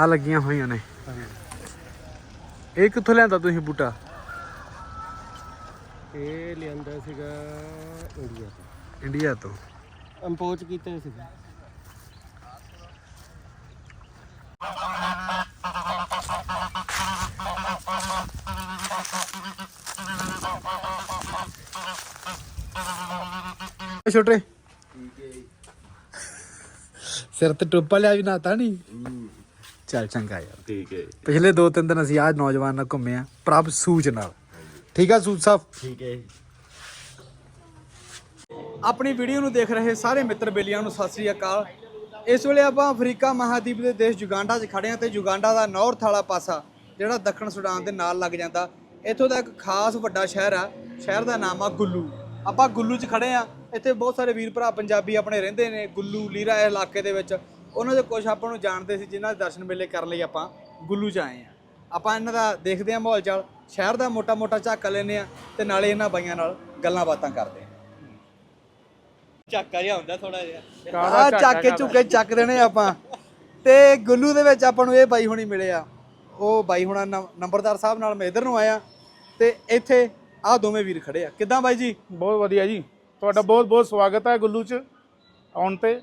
ਆ ਲੱਗੀਆਂ ਹੋਈਆਂ ਨੇ। ਇਹ ਕਿੱਥੋਂ ਲਿਆਂਦਾ ਤੁਸੀਂ ਬੂਟਾ? ਇਹ ਲਿਆਂਦਾ ਸੀਗਾ ਇੰਡੀਆ ਤੋਂ। ਇੰਡੀਆ ਤੋਂ। ਇੰਪੋਰਟ ਕੀਤਾ ਸੀਗਾ। ਛੋਟੇ। ਸਿਰ ਤੇ ਟੋਪਾ ਲਿਆ ਵੀ ਨਾਤਾ ਨਹੀਂ ਚੱਲ ਚੰਗਾ ਯਾਰ। ਠੀਕ ਹੈ ਪਿਛਲੇ ਦੋ ਤਿੰਨ ਦਿਨ ਅਸੀਂ ਆਹ ਨੌਜਵਾਨ ਨਾਲ ਘੁੰਮੇ ਆ ਪ੍ਰਭ ਸੂਚ ਨਾਲ। ਠੀਕ ਆ ਸੂਚ ਸਾਹਿਬ? ਠੀਕ ਹੈ ਆਪਣੀ ਵੀਡੀਓ ਨੂੰ ਦੇਖ ਰਹੇ ਸਾਰੇ ਮਿੱਤਰ ਬੇਲੀਆਂ ਨੂੰ ਸਤਿ ਸ੍ਰੀ ਅਕਾਲ। ਇਸ ਵੇਲੇ ਆਪਾਂ ਅਫਰੀਕਾ ਮਹਾਦੀਪ ਦੇ ਦੇਸ਼ ਯੁਗਾਂਡਾ 'ਚ ਖੜੇ ਹਾਂ ਤੇ ਯੁਗਾਂਡਾ ਦਾ ਨਾਰਥ ਵਾਲਾ ਪਾਸਾ ਜਿਹੜਾ ਦੱਖਣ ਸੁਡਾਨ ਦੇ ਨਾਲ ਲੱਗ ਜਾਂਦਾ ਇੱਥੋਂ ਦਾ ਇੱਕ ਖਾਸ ਵੱਡਾ ਸ਼ਹਿਰ ਆ। ਸ਼ਹਿਰ ਦਾ ਨਾਮ ਆ ਗੁੱਲੂ। ਆਪਾਂ ਗੁੱਲੂ 'ਚ ਖੜੇ ਆ ਇੱਥੇ ਬਹੁਤ ਸਾਰੇ ਵੀਰ ਭਰਾ ਪੰਜਾਬੀ ਆਪਣੇ ਰਹਿੰਦੇ ਨੇ ਗੁੱਲੂ ਲੀਰਾ ਇਲਾਕੇ ਦੇ ਵਿੱਚ। ਉਹਨਾਂ ਦੇ ਕੁਝ ਆਪਾਂ ਨੂੰ ਜਾਣਦੇ ਸੀ ਜਿਨ੍ਹਾਂ ਦੇ ਦਰਸ਼ਨ ਮੇਲੇ ਕਰਨ ਲਈ ਆਪਾਂ ਗੁੱਲੂ 'ਚ ਆਏ ਆ ਆਪਾਂ ਇਹਨਾਂ ਦਾ ਦੇਖਦੇ ਆ ਮਾਹੌਲ ਚਾਲ ਸ਼ਹਿਰ ਦਾ ਮੋਟਾ-ਮੋਟਾ ਝਾਕਾ ਲੈਨੇ ਆ ਤੇ ਨਾਲੇ ਇਹਨਾਂ ਬਾਈਆਂ ਨਾਲ ਗੱਲਾਂ ਬਾਤਾਂ ਕਰਦੇ ਆ ਝਾਕਾ ਜਿਹਾ ਹੁੰਦਾ ਥੋੜਾ ਜਿਹਾ। ਆ ਚੱਕ ਕੇ ਝੁੱਕੇ ਚੱਕ ਦੇਣੇ ਆਪਾਂ। ਤੇ ਗੁੱਲੂ ਦੇ ਵਿੱਚ ਆਪਾਂ ਨੂੰ ਇਹ ਬਾਈ ਹੁਣੀ ਮਿਲੇ ਆ। ਉਹ ਬਾਈ ਹੁਣਾ ਨੰਬਰਦਾਰ ਸਾਹਿਬ ਨਾਲ ਮੈਂ ਇਧਰ ਨੂੰ ਆਇਆ। ਤੇ ਇੱਥੇ ਆ ਦੋਵੇਂ ਵੀਰ ਖੜੇ ਆ। ਕਿੱਦਾਂ ਬਾਈ ਜੀ? ਬਹੁਤ ਵਧੀਆ ਜੀ। ਤੁਹਾਡਾ ਬਹੁਤ ਬਹੁਤ ਸਵਾਗਤ ਹੈ ਗੁੱਲੂ ਚ ਆਉਣ ਤੇ।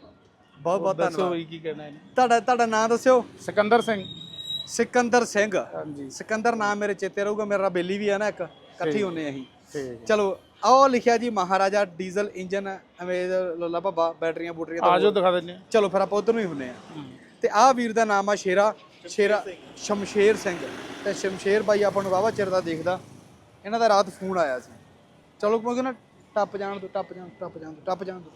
ਬਹੁਤ ਬਹੁਤ ਦੱਸੋ ਧੰਨਵਾਦ। ਵੀ ਕੀ ਕਹਿਣਾ ਹੈ ਤੁਹਾਡਾ ਤੁਹਾਡਾ ਨਾਮ ਦੱਸਿਓ। ਸਿਕੰਦਰ ਸਿੰਘ। ਸਿਕੰਦਰ ਸਿੰਘ। ਹਾਂਜੀ। ਸਿਕੰਦਰ ਨਾਮ ਮੇਰੇ ਚੇਤੇ ਰਹੂਗਾ ਮੇਰਾ ਬੇਲੀ ਵੀ ਆ ਨਾ ਇੱਕ। ਇਕੱਠੀ ਹੁੰਨੇ ਅਸੀਂ। ਠੀਕ। ਚਲੋ ਆਹ ਲਿਖਿਆ ਜੀ ਮਹਾਰਾਜਾ ਡੀਜ਼ਲ ਇੰਜਨ ਅਮੇਜ਼ ਲੱਲਾ ਬੱਬਾ ਬੈਟਰੀਆਂ ਬੂਟਰੀਆਂ ਆ ਜਾਓ ਦਿਖਾ ਦਿੰਦੇ ਹਾਂ ਚਲੋ ਫਿਰ ਆਪਾਂ ਉਧਰ ਨੂੰ ਹੀ ਹੁੰਨੇ ਆ। ਤੇ ਆਹ ਵੀਰ ਦਾ ਨਾਮ ਆ ਸ਼ੇਰਾ ਸ਼ੇਰਾ ਸ਼ਮਸ਼ੇਰ ਸਿੰਘ। ਤੇ ਸ਼ਮਸ਼ੇਰ ਬਾਈ ਆਪਾਂ ਨੂੰ ਵਾਵਾ ਚਿਰ ਦਾ ਦੇਖਦਾ। ਇਹਨਾਂ ਦਾ ਰਾਤ ਫੋਨ ਆਇਆ ਸੀ। ਚਲੋ ਕਿਉਂਕਿ ਨਾ ਟੱਪ ਜਾਣ ਦੋ ਟੱਪ ਜਾਣ ਟੱਪ ਜਾਣ ਦੋ ਟੱਪ ਜਾਣ ਦੋ।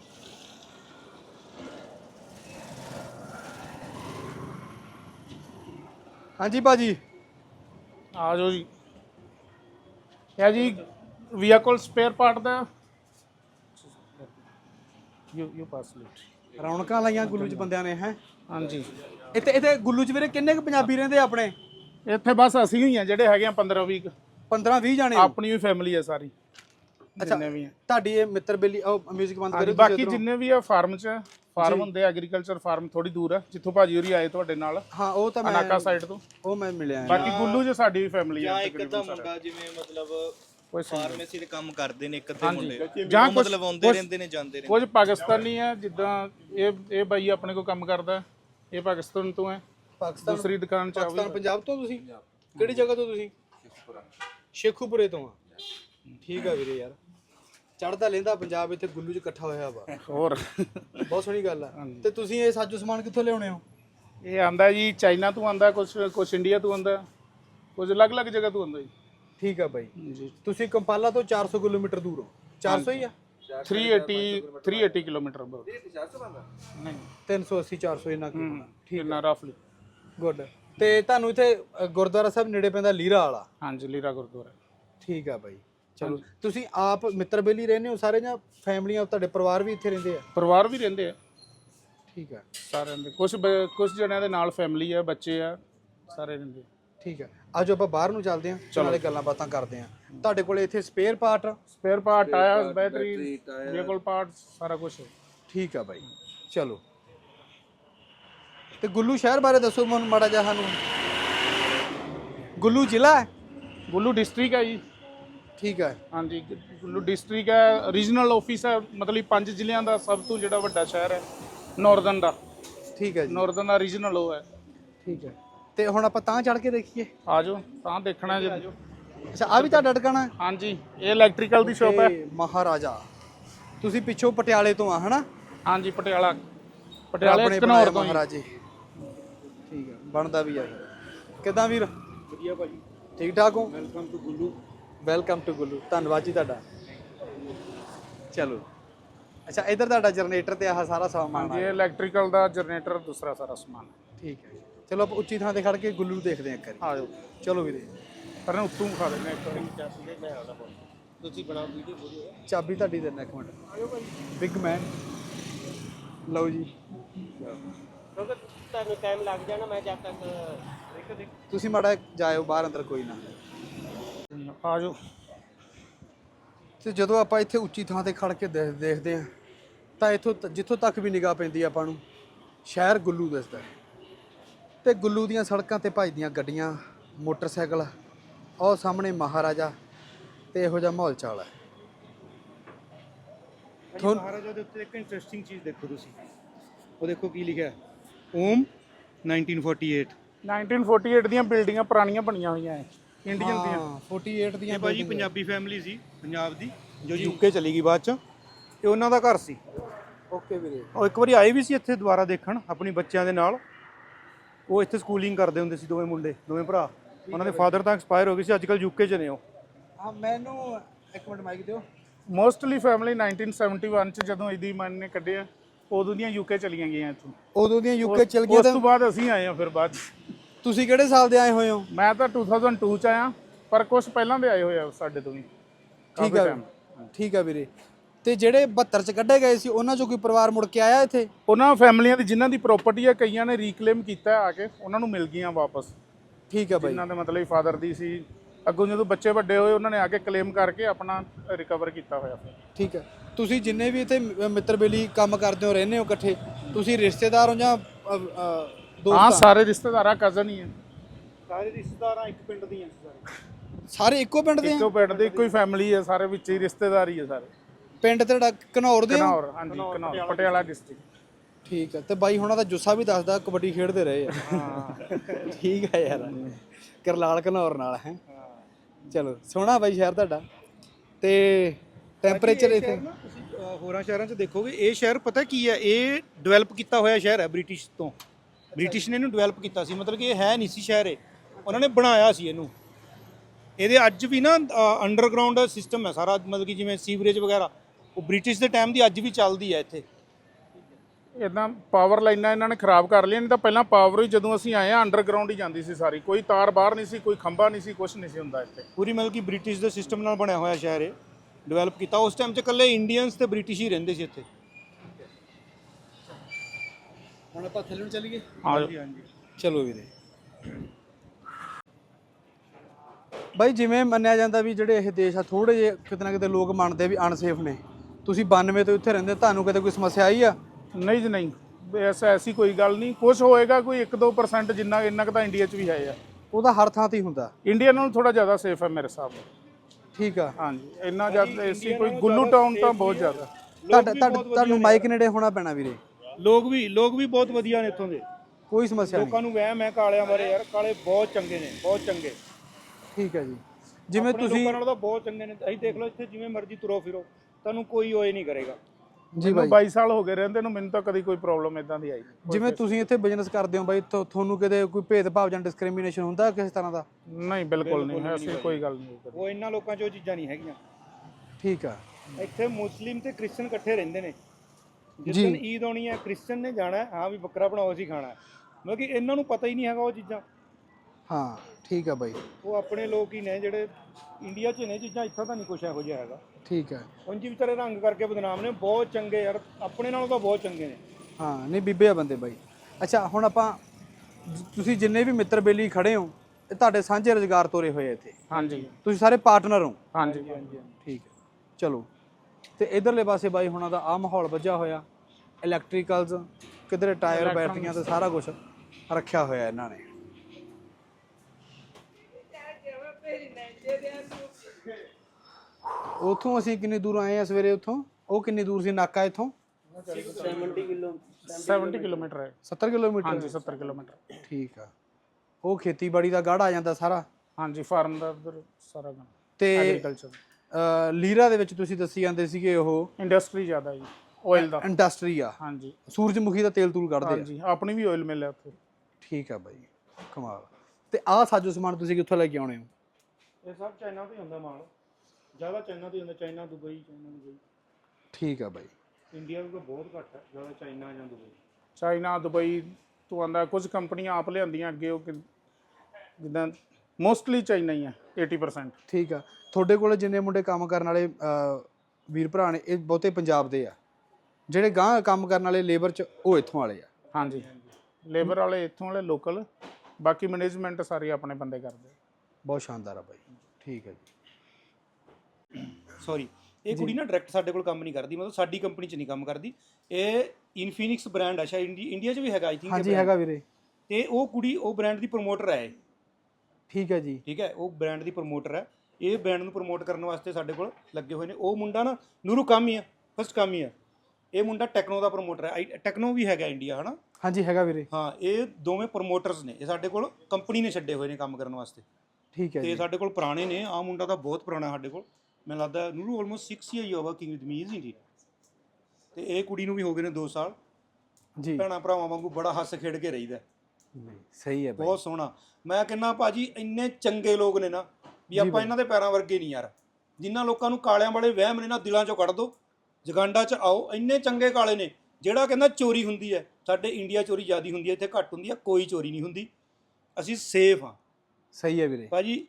ਹਾਂਜੀ ਬਾਜੀ ਆ ਜਾਓ ਜੀ। ਇਹ ਜੀ ਵਹੀਕਲ ਸਪੇਅਰ ਪਾਰਟ ਦਾ। ਯੂ ਯੂ ਪਾਸ ਲਿਟ ਰੌਣਕਾਂ ਲਾਈਆਂ ਗੁੱਲੂ ਚ ਬੰਦਿਆਂ ਨੇ ਹੈ? ਹਾਂਜੀ। ਇੱਥੇ ਇੱਥੇ ਗੁੱਲੂ ਚ ਵੀਰੇ ਕਿੰਨੇ ਕੁ ਪੰਜਾਬੀ ਰਹਿੰਦੇ ਆ ਆਪਣੇ? ਇੱਥੇ ਬਸ ਅਸੀਂ ਹੀ ਆ ਜਿਹੜੇ ਹੈਗੇ ਆ 15 20 15 20 ਜਾਣੇ ਹੋ। ਆਪਣੀ ਵੀ ਫੈਮਿਲੀ ਹੈ ਸਾਰੀ। ਜਿੰਨੇ ਵੀ ਆ। ਤੁਹਾਡੀ ਇਹ ਮਿੱਤਰ ਬੇਲੀ ਉਹ 뮤직 ਬੰਦ ਹਾਂਜੀ ਕਰਿਓ ਬਾਕੀ ਜਿੰਨੇ ਵੀ ਆ ਫਾਰਮ ਚ ਫਾਰਮ ਹੁੰਦੇ ਐਗਰੀਕਲਚਰ ਫਾਰਮ ਥੋੜੀ ਦੂਰ ਹੈ ਜਿੱਥੋਂ ਭਾਜੀ ਹੋਰੀ ਆਏ ਤੁਹਾਡੇ ਨਾਲ। ਹਾਂ ਉਹ ਤਾਂ ਮੈਂ ਅਨਾਕਾ ਸਾਈਡ ਤੋਂ। ਉਹ ਮੈਂ ਮਿਲਿਆ ਬਾਕੀ ਗੁੱਲੂ ਚ ਸਾਡੀ ਵੀ ਫੈਮਿਲੀ ਹੈ ਇੱਕ ਤਾਂ ਮੁੰਡਾ ਜਿਵੇਂ ਮਤਲਬ ਕੋਈ ਫਾਰਮੇਸੀ ਦੇ ਕੰਮ ਕਰਦੇ ਨੇ ਇੱਕ ਅੱਧੇ ਮੁੰਡੇ। ਜਾਂ ਮਤਲਬ ਆਉਂਦੇ ਰਹਿੰਦੇ ਨੇ ਜਾਂਦੇ ਨੇ। ਕੁਝ ਪਾਕਿਸਤਾਨੀ ਹੈ ਜਿੱਦਾਂ ਇਹ ਇਹ ਬਾਈ ਆਪਣੇ ਕੋਲ ਕੰਮ ਕਰਦਾ। ਇਹ ਪਾਕਿਸਤਾਨ ਤੋਂ ਹੈ। ਪਾਕਿਸਤਾਨ ਦੂਸਰੀ ਦੁਕਾਨ ਚ ਆ ਪਾਕਿਸਤਾਨ ਪੰਜਾਬ ਤੋਂ ਤੁਸੀਂ? ਕਿਹੜੀ ਜਗ੍ਹਾ ਤੋਂ ਤੁਸੀਂ? ਸ਼ੇਖੂਪੁਰੇ ਤੋਂ ਆ। ਠੀਕ ਆ ਵੀਰੇ ਯਾਰ। ਚੜਦਾ ਲੈਂਦਾ ਪੰਜਾਬ ਇੱਥੇ ਗੁੱਲੂ ਚ ਇਕੱਠਾ ਹੋਇਆ ਵਾ। ਹੋਰ। ਬਹੁਤ ਸੋਹਣੀ ਗੱਲ ਆ। ਤੇ ਤੁਸੀਂ ਇਹ ਸਾਜੋ ਸਮਾਨ ਕਿੱਥੋਂ ਲਿਆਉਣੇ ਹੋ? ਇਹ ਆਂਦਾ ਜੀ ਚਾਈਨਾ ਤੋਂ ਆਂਦਾ ਕੁਝ ਕੁਝ ਇੰਡੀਆ ਤੋਂ ਆਂਦਾ। ਕੁਝ ਅਲੱਗ-ਅਲੱਗ ਜਗ੍ਹਾ ਤੋਂ ਆਂਦਾ ਜੀ। ਠੀਕ ਆ ਬਾਈ। ਜੀ ਤੁਸੀਂ ਕੰਪਾਲਾ ਤੋਂ 400 ਕਿਲੋਮੀਟਰ ਦੂਰ ਹੋ। 400 ਹੀ ਆ? 380 380 ਕਿਲੋਮੀਟਰ ਬਹੁਤ ਨਹੀਂ। 380 400 ਇੰਨਾ ਕੁ। ਠੀਕ ਨਾ ਰਫਲੀ ਗੁੱਡ ਤੇ ਤੁਹਾਨੂੰ ਇੱਥੇ ਗੁਰਦੁਆਰਾ ਸਾਹਿਬ ਨੇੜੇ ਪੈਂਦਾ ਲੀਰਾ ਵਾਲਾ। ਹਾਂਜੀ ਲੀਰਾ ਗੁਰਦੁਆਰਾ। ਠੀਕ ਆ ਬਾਈ। ਚਲੋ ਤੁਸੀਂ ਆਪ ਮਿੱਤਰ ਬੇਲੀ ਰਹਿੰਦੇ ਹੋ ਸਾਰੇ ਜਾਂ ਫੈਮਲੀਆਂ ਤੁਹਾਡੇ ਪਰਿਵਾਰ ਵੀ ਇੱਥੇ ਰਹਿੰਦੇ ਆ? ਪਰਿਵਾਰ ਵੀ ਰਹਿੰਦੇ ਆ। ਠੀਕ ਆ। ਸਾਰਿਆਂ ਦੇ ਕੁਝ ਕੁਝ ਜਣਿਆਂ ਦੇ ਨਾਲ ਫੈਮਿਲੀ ਆ ਬੱਚੇ ਆ ਸਾਰੇ ਰਹਿੰਦੇ। ਆ। ਠੀਕ ਆ। ਆਜੋ ਆਪਾਂ ਬਾਹਰ ਨੂੰ ਚੱਲਦੇ ਹਾਂ ਨਾਲੇ ਗੱਲਾਂ ਬਾਤਾਂ ਕਰਦੇ ਹਾਂ। ਤੁਹਾਡੇ ਕੋਲੇ ਇੱਥੇ spare part spare part tyres battery vehicle parts ਸਾਰਾ ਕੁਝ ਠੀਕ ਆ ਬਾਈ। ਚਲੋ। ਤੇ ਗੁੱਲੂ ਸ਼ਹਿਰ ਬਾਰੇ ਦੱਸੋ ਮੈਨੂੰ ਮਾੜਾ ਜਿਹਾ ਸਾਨੂੰ। ਗੁੱਲੂ ਜ਼ਿਲ੍ਹਾ ਹੈ? ਗੁੱਲੂ ਡਿਸਟ੍ਰਿਕਟ ਹੈ ਜੀ। ਠੀਕ ਹੈ। ਹਾਂਜੀ ਡਿਸਟ੍ਰਿਕਟ ਹੈ ਰੀਜਨਲ ਆਫਿਸ ਹੈ ਮਤਲਬ ਪੰਜ ਜ਼ਿਲ੍ਹਿਆਂ ਦਾ ਸਭ ਤੋਂ ਜਿਹੜਾ ਵੱਡਾ ਸ਼ਹਿਰ ਹੈ ਨਾਰਦਰਨ ਦਾ। ਠੀਕ ਹੈ ਜੀ। ਨਾਰਦਰਨ ਦਾ ਰੀਜਨਲ ਉਹ ਹੈ। ਠੀਕ ਹੈ। ਤੇ ਹੁਣ ਆਪਾਂ ਤਾਂ ਚੜ ਕੇ ਦੇਖੀਏ? ਆ ਜਾਓ ਤਾਂ ਦੇਖਣਾ ਜੀ। ਅੱਛਾ ਆ ਵੀ ਤੁਹਾਡਾ ਟਿਕਾਣਾ ਹੈ? ਹਾਂਜੀ ਇਹ ਇਲੈਕਟ੍ਰੀਕਲ ਦੀ ਸ਼ਾਪ ਹੈ। ਇਹ ਮਹਾਰਾਜਾ। ਤੁਸੀਂ ਪਿੱਛੋਂ ਪਟਿਆਲੇ ਤੋਂ ਆ ਹਨਾ? ਹਾਂਜੀ ਪਟਿਆਲਾ। ਪਟਿਆਲੇ ਬਣਾਏ ਤੋਂ। ਮਹਾਰਾਜੇ। ਠੀਕ ਹੈ ਬਣਦਾ ਵੀ ਆ। ਕਿਦਾਂ ਵੀਰ? ਵਧੀਆ ਭਾਜੀ। ਠੀਕ ਠਾਕ ਹੋ? Welcome to Gullu welcome to Gullu ਧੰਨਵਾਦ ਜੀ ਤੁਹਾਡਾ। ਚਲੋ। ਅੱਛਾ ਇਧਰ ਤੁਹਾਡਾ ਜਨਰੇਟਰ ਤੇ ਆਹ ਸਾਰਾ ਸਾਮਾਨ ਆ ਹਾਂਜੀ ਇਹ ਇਲੈਕਟ੍ਰੀਕਲ ਦਾ ਜਨਰੇਟਰ ਦੂਸਰਾ ਸਾਰਾ ਸਮਾਨ। ਠੀਕ ਹੈ ਚਲੋ ਆਪਾਂ ਉੱਚੀ ਥਾਂ ਤੇ ਖੜ ਕੇ ਗੁੱਲੂ ਨੂੰ ਦੇਖਦੇ ਹਾਂ ਇੱਕ ਵਾਰੀ। ਆ ਜਾਓ ਚਲੋ ਵੀਰੇ। ਪਰ ਨਾ ਉੱਤੋਂ ਖਾ ਲੈਣੇ ਇੱਕ ਵਾਰੀ। ਤੁਸੀਂ ਬਣਾ ਵੀਡੀਓ ਵੀਡੀਓ ਚਾਬੀ ਤੁਹਾਡੀ ਦੇਣਾ ਇੱਕ ਮਿੰਟ। ਆਇਓ ਭਾਈ। ਬਿਗ ਮੈਨ ਲਓ ਜੀ। ਕਿਉਂਕਿ ਤੁਹਾਨੂੰ ਟਾਈਮ ਲੱਗ ਜਾਣਾ ਮੈਂ ਜਦ ਤੱਕ ਦੇਖ ਦੇਖ ਤੁਸੀਂ ਮਾੜਾ ਜਾਇਓ ਬਾਹਰ ਅੰਦਰ ਕੋਈ ਨਾ। ਆ ਜਾਓ ਤੇ ਜਦੋਂ ਆਪਾਂ ਇੱਥੇ ਉੱਚੀ ਥਾਂ ਤੇ ਖੜ ਕੇ ਦੇਖ- ਦੇਖਦੇ ਹਾਂ ਤਾਂ ਇੱਥੋਂ ਜਿੱਥੋਂ ਤੱਕ ਵੀ ਨਿਗਾਹ ਪੈਂਦੀ ਆ ਆਪਾਂ ਨੂੰ ਸ਼ਹਿਰ ਗੁੱਲੂ ਦਿਸਦਾ ਹੈ। ਤੇ ਗੁੱਲੂ ਦੀਆਂ ਸੜਕਾਂ ਤੇ ਭੱਜਦੀਆਂ ਗੱਡੀਆਂ ਮੋਟਰਸਾਈਕਲ ਉਹ ਸਾਹਮਣੇ ਮਹਾਰਾਜਾ ਤੇ ਇਹੋ ਜਿਹਾ ਮਾਹੌਲ ਚਾਲ ਹੈ। ਤੁਹਾਨੂੰ- ਮਹਾਰਾਜਾ ਦੇ ਉੱਤੇ ਇੱਕ ਇੰਟਰਸਟਿੰਗ ਚੀਜ਼ ਦੇਖੋ ਤੁਸੀਂ। ਉਹ ਦੇਖੋ ਕੀ ਲਿਖਿਆ ਓਮ 1948 1948 ਦੀਆਂ ਬਿਲਡਿੰਗਾਂ ਪੁਰਾਣੀਆਂ ਬਣੀਆਂ ਹੋਈਆਂ ਐ ਇੰਡੀਅਨ ਦੀਆਂ ਹਾਂ 48 ਦੀਆਂ ਇਹ ਭਾਜੀ building ਪੰਜਾਬੀ ਫੈਮਿਲੀ ਸੀ ਪੰਜਾਬ ਦੀ। ਜੋ ਯੂਕੇ ਚਲੀ ਗਈ ਬਾਅਦ ਚ। ਇਹ ਉਹਨਾਂ ਦਾ ਘਰ ਸੀ। ਓਕੇ ਵੀਰੇ। ਉਹ ਇੱਕ ਵਾਰੀ ਆਏ ਵੀ ਸੀ ਇੱਥੇ ਦੁਬਾਰਾ ਦੇਖਣ ਆਪਣੀ ਬੱਚਿਆਂ ਦੇ ਨਾਲ। ਉਹ ਇੱਥੇ ਸਕੂਲਿੰਗ ਕਰਦੇ ਹੁੰਦੇ ਸੀ ਦੋਵੇਂ ਮੁੰਡੇ ਦੋਵੇਂ ਭਰਾ। ਉਹਨਾਂ ਦੇ ਫਾਦਰ ਤਾਂ ਐਕਸਪਾਇਰ ਹੋ ਗਏ ਸੀ ਅੱਜ ਕੱਲ ਯੂਕੇ ਚ ਨੇ ਉਹ। ਹਾਂ ਮੈਨੂੰ ਇੱਕ ਮਿੰਟ ਮਾਈਕ ਦਿਓ। ਮੋਸਟਲੀ ਫੈਮਿਲੀ 1971 ਚ ਜਦੋਂ ਇਹਦੀ ਮਨ ਨੇ ਕੱਢਿਆ ਉਦੋਂ ਦੀਆਂ ਯੂਕੇ ਚਲੀਆਂ ਗਈਆਂ ਇੱਥੋਂ। ਉਦੋਂ ਦੀਆਂ ਯੂਕੇ ਚਲ ਉਸ ਗਈਆਂ ਤੋਂ ਤਾਂ ਬਾਅਦ ਅਸੀਂ ਆਏ ਆ ਫਿਰ ਬਾਅਦ 'ਚ। ਤੁਸੀਂ ਕਿਹੜੇ ਸਾਲ ਦੇ ਆਏ ਹੋਏ ਹੋ? ਮੈਂ ਤਾਂ 2002 ਚ ਆਇਆ ਪਰ ਕੁਝ ਪਹਿਲਾਂ ਦੇ ਆਏ ਹੋਏ ਆ ਸਾਡੇ ਤੋਂ ਵੀ। ਠੀਕ time। ਠੀਕ ਆ ਵੀਰੇ। ਤੇ ਜਿਹੜੇ 72 ਚ ਕੱਢੇ ਗਏ ਸੀ ਉਹਨਾਂ ਚੋਂ ਕੋਈ ਪਰਿਵਾਰ ਮੁੜ ਕੇ ਆਇਆ ਇੱਥੇ? ਉਹਨਾਂ ਫੈਮਲੀਆਂ ਦੀ ਜਿਨ੍ਹਾਂ ਦੀ ਪ੍ਰਾਪਰਟੀ ਆ ਕਈਆਂ ਨੇ ਰੀਕਲੇਮ ਕੀਤਾ ਆ ਕੇ ਉਹਨਾਂ ਨੂੰ ਮਿਲ ਗਈਆਂ ਵਾਪਸ। ਠੀਕ ਆ ਬਾਈ। ਜਿਨ੍ਹਾਂ ਦੇ ਮਤਲਬ ਫਾਦਰ ਦੀ ਸੀ ਅੱਗੋਂ ਜਦੋਂ ਬੱਚੇ ਵੱਡੇ ਹੋਏ ਉਹਨਾਂ ਨੇ ਆ ਕੇ ਕਲੇਮ ਕਰਕੇ ਆਪਣਾ ਰਿਕਵਰ ਕੀਤਾ ਹੋਇਆ ਠੀਕ ਹੈ ਤੁਸੀਂ ਜਿੰਨੇ ਵੀ ਇੱਥੇ ਮਿੱਤਰ ਬੇਲੀ ਕੰਮ ਕਰਦੇ ਹੋ ਰਹਿੰਦੇ ਹੋ ਇਕੱਠੇ ਤੁਸੀਂ ਰਿਸ਼ਤੇਦਾਰ ਹੋ ਜਾਂ ਹਾਂ ਆ? ਸਾਰੇ ਰਿਸ਼ਤੇਦਾਰਾਂ ਕਜ਼ਨ ਹੀ ਆ। ਸਾਰੇ ਰਿਸ਼ਤੇਦਾਰਾਂ ਇੱਕ ਪਿੰਡ ਦੀਆਂ ਸੀ ਸਾਰੇ। ਸਾਰੇ ਇੱਕੋ ਪਿੰਡ ਦੇ ਆ? ਇੱਕੋ ਪਿੰਡ ਦੀ ਇੱਕੋ ਹੀ ਫੈਮਿਲੀ ਹੈ ਸਾਰੇ ਵਿੱਚ ਹੀ ਰਿਸ਼ਤੇਦਾਰੀ ਹੈ ਸਾਰੇ। ਪਿੰਡ ਤੇ ਘਨੌਰ ਦੇ ਘਨੌਰ ਹਾਂਜੀ ਘਨੌਰ ਪਟਿਆਲਾ ਡਿਸਟ੍ਰਿਕਟ ਠੀਕ ਹੈ ਤੇ ਬਾਈ ਹੁਣਾਂ ਦਾ ਜੁੱਸਾ ਵੀ ਦੱਸਦਾ ਕਬੱਡੀ ਖੇਡਦੇ ਰਹੇ ਆ। ਹਾਂ। ਠੀਕ ਹੈ ਯਾਰ। ਕਰਲਾਲ ਘਨੌਰ ਨਾਲ ਹੈ। ਚਲੋ ਸੋਹਣਾ ਬਾਈ ਸ਼ਹਿਰ ਤੁਹਾਡਾ। ਤੇ ਟੈਂਪਰੇਚਰ ਇੱਥੇ? ਨਾ ਤੁਸੀਂ ਅ, ਹੋਰਾਂ ਸ਼ਹਿਰਾਂ 'ਚ ਦੇਖੋਗੇ ਇਹ ਸ਼ਹਿਰ ਪਤਾ ਕੀ ਹੈ ਇਹ ਡਿਵੈਲਪ ਕੀਤਾ ਹੋਇਆ ਸ਼ਹਿਰ ਹੈ ਬ੍ਰਿਟਿਸ਼ ਤੋਂ। ਬ੍ਰਿਟਿਸ਼ ਨੇ ਇਹਨੂੰ ਡਿਵੈਲਪ ਕੀਤਾ ਸੀ ਮਤਲਬ ਕਿ ਇਹ ਹੈ ਨਹੀਂ ਸੀ ਸ਼ਹਿਰ ਇਹ। ਉਹਨਾਂ ਨੇ ਬਣਾਇਆ ਸੀ ਇਹਨੂੰ। ਇਹਦੇ ਅੱਜ ਵੀ ਨਾ ਅੰਡਰਗਰਾਉਂਡ ਸਿਸਟਮ ਹੈ ਸਾਰਾ ਮਤਲਬ ਕਿ ਜਿਵੇਂ ਸੀਵਰੇਜ ਵਗੈਰਾ। ਉਹ ਬ੍ਰਿਟਿਸ਼ ਦੇ ਟਾਈਮ ਦੀ ਅੱਜ ਵੀ ਚੱਲਦੀ ਹੈ ਇੱਥੇ। ਇਦਾਂ ਪਾਵਰ ਲਾਈਨਾਂ ਇਹਨਾਂ ਨੇ ਖਰਾਬ ਕਰ ਲਈਆਂ ਨਹੀਂ ਤਾਂ ਪਹਿਲਾਂ ਪਾਵਰ ਹੀ ਜਦੋਂ ਅਸੀਂ ਆਏ ਆ ਅੰਡਰਗਰਾਉਂਡ ਹੀ ਜਾਂਦੀ ਸੀ ਸਾਰੀ। ਕੋਈ ਤਾਰ ਬਾਹਰ ਨਹੀਂ ਸੀ ਕੋਈ ਖੰਭਾ ਨਹੀਂ ਸੀ ਕੁਝ ਨਹੀਂ ਸੀ ਹੁੰਦਾ ਇੱਥੇ। ਪੂਰੀ ਮਤਲਬ ਕਿ ਬ੍ਰਿਟਿਸ਼ ਦੇ ਸਿਸਟਮ ਨਾਲ ਬਣਿਆ ਹੋਇਆ ਸ਼ਹਿਰ ਇਹ। ਡਿਵੈਲਪ ਕੀਤਾ। ਉਸ ਟਾਈਮ 'ਚ ਇਕੱਲੇ ਇੰਡੀਅਨਸ ਤੇ ਬ੍ਰਿਟਿਸ਼ ਹੀ ਰਹਿੰਦੇ ਸੀ ਇੱਥੇ। ਹੁਣ ਆਪਾਂ ਥੱਲੇ ਨੂੰ ਚੱਲੀਏ? ਹਾਂਜੀ ਹਾਂਜੀ। ਚਲੋ ਵੀਰੇ। ਬਾਈ ਜਿਵੇਂ ਮੰਨਿਆ ਜਾਂਦਾ ਵੀ ਜਿਹੜੇ ਇਹ ਦੇਸ਼ ਆ ਥੋੜੇ ਜਿਹੇ ਕਿਤੇ ਨਾ ਕਿਤੇ ਲੋਕ ਮੰਨਦੇ ਆ ਵੀ ਅਨਸੇਫ ਨੇ। ਤੁਸੀਂ 92 ਤੋਂ ਇੱਥੇ ਰਹਿੰਦੇ ਤੁਹਾਨੂੰ ਕਦੇ ਕੋਈ ਸਮੱਸਿਆ ਆਈ ਆ? ਨਹੀਂ ਜੀ ਨਹੀਂ। ਐਸਾ ਐਸੀ ਕੋਈ ਗੱਲ ਨਹੀਂ। ਕੁਝ ਹੋਏਗਾ ਕੋਈ 1-2% ਜਿੰਨਾ ਇੰਨਾ ਕੁ ਤਾਂ ਇੰਡੀਆ 'ਚ ਵੀ ਹੈ ਆ। ਉਹਦਾ ਹਰ ਥਾਂ ਤੇ ਹੀ ਹੁੰਦਾ। ਇੰਡੀਆ ਨਾਲੋਂ ਥੋੜਾ ਜ਼ਿਆਦਾ ਸੇਫ ਹੈ ਮੇਰੇ ਹਿਸਾਬ ਨਾਲ। ਠੀਕ ਆ। ਹਾਂਜੀ। ਇੰਨਾ ਜ਼ਿਆਦਾ ਐਸੀ ਕੋਈ ਗੁੱਲੂ ਟਾਊਨ ਤਾਂ ਬਹੁਤ ਜ਼ਿਆਦਾ। ਤੁਹਾਡਾ ਤੁਹਾਡਾ- ਤੁਹਾਨੂੰ ਮਾਈਕ ਨੇੜੇ ਹੋਣਾ ਪੈਣਾ ਵੀਰੇ। ਲੋਕ ਵੀ ਲੋਕ ਵੀ ਬਹੁਤ ਵਧੀਆ ਨੇ ਇੱਥੋਂ ਦੇ। ਕੋਈ ਸਮੱਸਿਆ ਨਹੀਂ। ਲੋਕਾਂ ਨੂੰ ਵਹਿਮ ਹੈ ਕਾਲਿਆਂ ਬਾਰੇ ਯਾਰ ਕਾਲੇ ਬਹੁਤ ਚੰਗੇ ਨੇ ਬਹੁਤ ਚੰਗੇ। ਠੀਕ ਹੈ ਜੀ। ਜਿਵੇਂ ਆਪਣੇ ਤੁਸੀਂ ਲੋਕਾਂ ਨਾਲ ਤਾਂ ਬਹੁਤ ਚੰਗੇ ਨੇ। ਅਸੀਂ ਦੇਖ ਲਓ ਇੱਥੇ ਜਿਵੇਂ ਮਰਜ਼ੀ ਤੁਰੋ ਫਿਰੋ ਤੁਹਾਨੂੰ ਕੋਈ ਓਏ ਨਹੀਂ ਕਰੇਗਾ। ਜੀ ਬਾਈ। 22 ਸਾਲ ਹੋ ਗਏ ਰਹਿੰਦੇ ਨੂੰ ਮੈਨੂੰ ਤਾਂ ਕਦੀ ਕੋਈ ਪ੍ਰੋਬਲਮ ਇਦਾਂ ਦੀ ਆਈ ਨਹੀਂ। ਜਿਵੇਂ ਤੁਸੀਂ ਇੱਥੇ ਬਿਜ਼ਨਸ ਕਰਦੇ ਹੋ ਬਾਈ ਤੁਹਾਨੂੰ ਕਿਤੇ ਕੋਈ ਭੇਦਭਾਵ ਜਾਂ ਡਿਸਕ੍ਰਿਮੀਨੇਸ਼ਨ ਹੁੰਦਾ ਕਿਸੇ ਤਰ੍ਹਾਂ ਦਾ? ਨਹੀਂ ਬਿਲਕੁਲ ਨਹੀਂ ਐਸੀ ਕੋਈ ਗੱਲ ਨਹੀਂ ਕਦੀ। ਉਹ ਇਹਨਾਂ ਲੋਕਾਂ 'ਚ ਉਹ ਚੀਜ਼ਾਂ ਨਹੀਂ ਹੈਗੀਆਂ। ਠੀਕ ਆ। ਇੱਥੇ ਮੁਸਲਿਮ ਤੇ ਕ੍ਰਿਸਚਨ ਇਕੱਠੇ ਰਹਿੰਦੇ ਨੇ। ਜਿਸ। ਦਿਨ ਈਦ ਆਉਣੀ ਹੈ ਕ੍ਰਿਸਚਨ ਨੇ ਜਾਣਾ ਹੈ, ਹਾਂ ਵੀ ਬੱਕਰਾ ਬਣਾਓ ਅਸੀਂ ਖਾਣਾ। ਮਤਲਬ ਕਿ ਇਹਨਾਂ ਨੂੰ ਪਤਾ ਹੀ ਨਹੀਂ ਹੈਗਾ ਉਹ ਚੀਜ਼ਾਂ। ਹਾਂ ਠੀਕ ਆ ਬਾਈ। ਉਹ ਆਪਣੇ ਲੋਕ ਹੀ ਨੇ ਜਿਹੜੇ ਇੰਡੀਆ 'ਚ ਨੇ ਚੀਜ਼ਾਂ ਇੱਥੋਂ ਤਾਂ ਨਹੀਂ ਕੁਛ ਇਹੋ ਜਿਹਾ ਹੈਗਾ। ਠੀਕ ਹੈ ਉਂਝ ਵਿਚਾਰੇ ਰੰਗ ਕਰਕੇ ਬਦਨਾਮ ਨੇ ਬਹੁਤ ਚੰਗੇ ਯਾਰ ਆਪਣੇ ਨਾਲੋਂ ਤਾਂ ਬਹੁਤ ਚੰਗੇ ਨੇ। ਹਾਂ ਨਹੀਂ ਬੀਬੇ ਆ ਬੰਦੇ ਬਾਈ। ਅੱਛਾ ਹੁਣ ਆਪਾਂ ਤੁਸੀਂ ਜਿੰਨੇ ਵੀ ਮਿੱਤਰ ਬੇਲੀ ਖੜੇ ਹੋ ਇਹ ਤੁਹਾਡੇ ਸਾਂਝੇ ਰੁਜ਼ਗਾਰ ਤੋਰੇ ਹੋਏ ਇੱਥੇ? ਹਾਂਜੀ। ਤੁਸੀਂ ਸਾਰੇ ਪਾਰਟਨਰ ਹੋ? ਹਾਂਜੀ ਠੀਕ ਹੈ ਚਲੋ। ਤੇ ਇਧਰਲੇ ਪਾਸੇ ਬਾਈ ਹੁਣਾਂ ਦਾ ਆ ਮਾਹੌਲ ਵੱਜਾ ਹੋਇਆ। ਇਲੈਕਟ੍ਰੀਕਲਸ ਕਿਧਰੇ ਟਾਇਰ ਬੈਟਰੀਆਂ ਤੇ ਸਾਰਾ ਕੁਝ ਰੱਖਿਆ ਹੋਇਆ ਇਹਨਾਂ ਨੇ। ਉਥੋਂ ਅਸੀਂ ਕਿੰਨੀ ਦੂਰ ਆਏ ਆ ਸਵੇਰੇ ਉਥੋਂ? ਉਹ ਕਿੰਨੀ ਦੂਰ ਸੀ ਨਾਕਾ ਇਥੋਂ? 70 ਕਿਲੋ 70 ਕਿਲੋਮੀਟਰ ਹੈ। 70 ਕਿਲੋਮੀਟਰ? ਹਾਂਜੀ 70 ਕਿਲੋਮੀਟਰ। ਠੀਕ ਆ। ਉਹ ਖੇਤੀਬਾੜੀ ਦਾ ਗਾੜਾ ਆ ਜਾਂਦਾ ਸਾਰਾ? ਹਾਂਜੀ ਫਾਰਮ ਦਾ ਉਧਰ ਸਾਰਾ ਤੇ ਐਗਰੀਕਲਚਰ ਅ, ਲੀਰਾ ਦੇ ਵਿੱਚ ਤੁਸੀਂ ਦੱਸੀ ਜਾਂਦੇ ਸੀਗੇ ਉਹ? ਇੰਡਸਟਰੀ ਜ਼ਿਆਦਾ ਜੀ। ਆਇਲ ਦਾ। ਇੰਡਸਟਰੀ ਆ। ਹਾਂਜੀ। ਸੂਰਜਮੁਖੀ ਦਾ ਤੇਲ ਤੂਲ ਕੱਢਦੇ ਆ। ਹਾਂਜੀ ਆਪਣੀ ਵੀ ਆਇਲ ਮਿਲ ਹੈ ਉੱਥੇ। ਠੀਕ ਆ ਬਾਈ ਕਮਾਲ। ਤੇ ਆਹ ਸਾਜੋ ਸਮਾਨ ਤੁਸੀਂ ਕਿੱਥੋਂ ਲੈ ਕੇ ਆਉਣੇ ਹੋ? ਇਹ ਸਭ ਚਾਈਨਾ ਤੋਂ ਹੀ ਹੁੰਦਾ ਮਾਲ। ਜ਼ਿਆਦਾ ਚਾਈਨਾ ਤੋਂ ਹੀ ਹੁੰਦਾ ਚਾਈਨਾ ਦੁਬਈ ਚਾਈਨਾ ਦੁਬਈ। ਠੀਕ ਆ ਬਾਈ। ਇੰਡੀਆ ਤਾਂ ਬਹੁਤ ਘੱਟ ਹੈ ਜ਼ਿਆਦਾ ਚਾਈਨਾ ਜਾਂ ਦੁਬਈ। ਚਾਈਨਾ ਦੁਬਈ ਤੋਂ ਆਂਦਾ ਕੁਝ ਕੰਪਨੀਆਂ ਆਪ ਲਿਆਂਦੀਆਂ ਅੱਗੇ ਉਹ ਕਿ- ਜਿੱਦਾਂ ਮੋਸਟਲੀ ਚਾਈਨਾ ਹੀ ਹੈ 80% ਠੀਕ ਆ। ਤੁਹਾਡੇ ਕੋਲ ਜਿੰਨੇ ਮੁੰਡੇ ਕੰਮ ਕਰਨ ਵਾਲੇ ਵੀਰ ਭਰਾ ਨੇ ਇਹ ਬਹੁਤੇ ਪੰਜਾਬ ਦੇ ਆ। ਜਿਹੜੇ ਗਾਂ ਕੰਮ ਕਰਨ ਵਾਲੇ ਲੇਬਰ ਚ ਉਹ ਇੱਥੋਂ ਵਾਲੇ ਆ। ਹਾਂਜੀ। ਲੇਬਰ ਵਾਲੇ ਇੱਥੋਂ ਵਾਲੇ ਲੋਕਲ ਬਾਕੀ ਮੈਨੇਜਮੈਂਟ ਸਾਰੇ ਆਪਣੇ ਬੰਦੇ ਕਰਦੇ ਬਹੁਤ ਸ਼ਾਨਦਾਰ ਆ ਬਾਈ। ਠੀਕ ਹੈ ਜੀ। ਸੌਰੀ ਇਹ ਕੁੜੀ ਨਾ ਡਾਇਰੈਕਟ ਸਾਡੇ ਕੋਲ ਕੰਮ ਨਹੀਂ ਕਰਦੀ ਮਤਲਬ ਸਾਡੀ ਕੰਪਨੀ 'ਚ ਨਹੀਂ ਕੰਮ ਕਰਦੀ। ਇਹ ਇਨਫੀਨਿਕਸ ਬ੍ਰਾਂਡ ਆ ਸ਼ਾਇਦ ਇੰਡੀ- ਇੰਡੀਆ 'ਚ ਵੀ ਹੈਗਾ ਆਈ ਥਿੰਕ ਹਾਂਜੀ ਹੈਗਾ ਵੀਰੇ। ਤੇ ਉਹ ਕੁੜੀ ਉਹ ਬ੍ਰਾਂਡ ਦੀ ਪ੍ਰੋਮੋਟਰ ਹੈ ਠੀਕ ਹੈ ਜੀ। ਠੀਕ ਹੈ ਉਹ ਬ੍ਰਾਂਡ ਦੀ ਪ੍ਰੋਮੋਟਰ ਹੈ ਇਹ ਬ੍ਰਾਂਡ ਨੂੰ ਪ੍ਰੋਮੋਟ ਕਰਨ ਵਾਸਤੇ ਸਾਡੇ ਕੋਲ ਲੱਗੇ ਹੋਏ ਨੇ। ਉਹ ਮੁੰਡਾ ਨਾ ਨੂਰੂ ਕਾਮੀ ਆ ਫਸਟ ਕਾਮੀ ਆ। ਇਹ ਮੁੰਡਾ ਟੈਕਨੋ ਦਾ ਪ੍ਰੋਮੋਟਰ ਹੈ। ਟੈਕਨੋ ਵੀ ਹੈਗਾ ਇੰਡੀਆ ਹਨਾ? ਹਾਂਜੀ ਹੈਗਾ ਵੀਰੇ। ਹਾਂ ਇਹ ਦੋਵੇਂ ਪ੍ਰੋਮੋਟਰਸ ਨੇ। ਇਹ ਸਾਡੇ ਕੋਲ ਕੰਪਨੀ ਨੇ ਛੱਡੇ ਹੋਏ ਨੇ ਕੰਮ ਕਰਨ ਵਾਸਤੇ। ਠੀਕ ਹੈ ਤੇ ਸਾਡੇ ਕੋਲ ਪੁਰਾਣੇ ਨੇ। ਆ ਮੁੰਡਾ ਤਾਂ ਬਹੁਤ ਪੁਰਾਣਾ ਸਾਡੇ ਕੋਲ। ਮੈਨੂੰ ਲੱਗਦਾ Nooru almost 6 year you working with me is indie ਤੇ ਇਹ ਕੁੜੀ ਨੂੰ ਵੀ ਹੋ ਗਏ ਨੇ 2 ਸਾਲ। ਜੀ। ਭੈਣਾਂ ਭਰਾਵਾਂ ਵਾਂਗੂ ਬੜਾ ਹੱਸ ਖੇਡ ਕੇ ਰਹੀਦਾ ਨਹੀਂ, ਸਹੀ ਹੈ ਬਹੁਤ ਸੋਹਣਾ। ਮੈਂ ਕਹਿੰਨਾ ਭਾਜੀ ਇੰਨੇ ਚੰਗੇ ਲੋਕ ਨੇ ਨਾ ਵੀ ਆਪਾਂ। ਇਹਨਾਂ ਦੇ ਪੈਰਾਂ ਵਰਗੇ ਨਹੀਂ ਯਾਰ। ਜਿਨ੍ਹਾਂ ਲੋਕਾਂ ਨੂੰ ਕਾਲਿਆਂ ਵਾਲੇ ਵਹਿਮ ਨੇ ਨਾ ਦਿਲਾਂ ਚੋਂ ਕੱਢ ਦੋ। ਜਗਾਂਡਾ ਚ ਆਓ ਇੰਨੇ ਚੰਗੇ ਕਾਲੇ ਨੇ ਜਿਹੜਾ ਕਹਿੰਦਾ ਚੋਰੀ ਹੁੰਦੀ ਹੈ ਸਾਡੇ ਇੰਡੀਆ ਚੋਰੀ ਜ਼ਿਆਦੀ ਹੁੰਦੀ ਹੈ ਇੱਥੇ ਘੱਟ ਹੁੰਦੀ ਹੈ ਕੋਈ ਚੋਰੀ ਨਹੀਂ ਹੁੰਦੀ। ਅਸੀਂ ਸੇਫ ਹਾਂ। ਸਹੀ ਹੈ ਵੀਰੇ। ਭਾਜੀ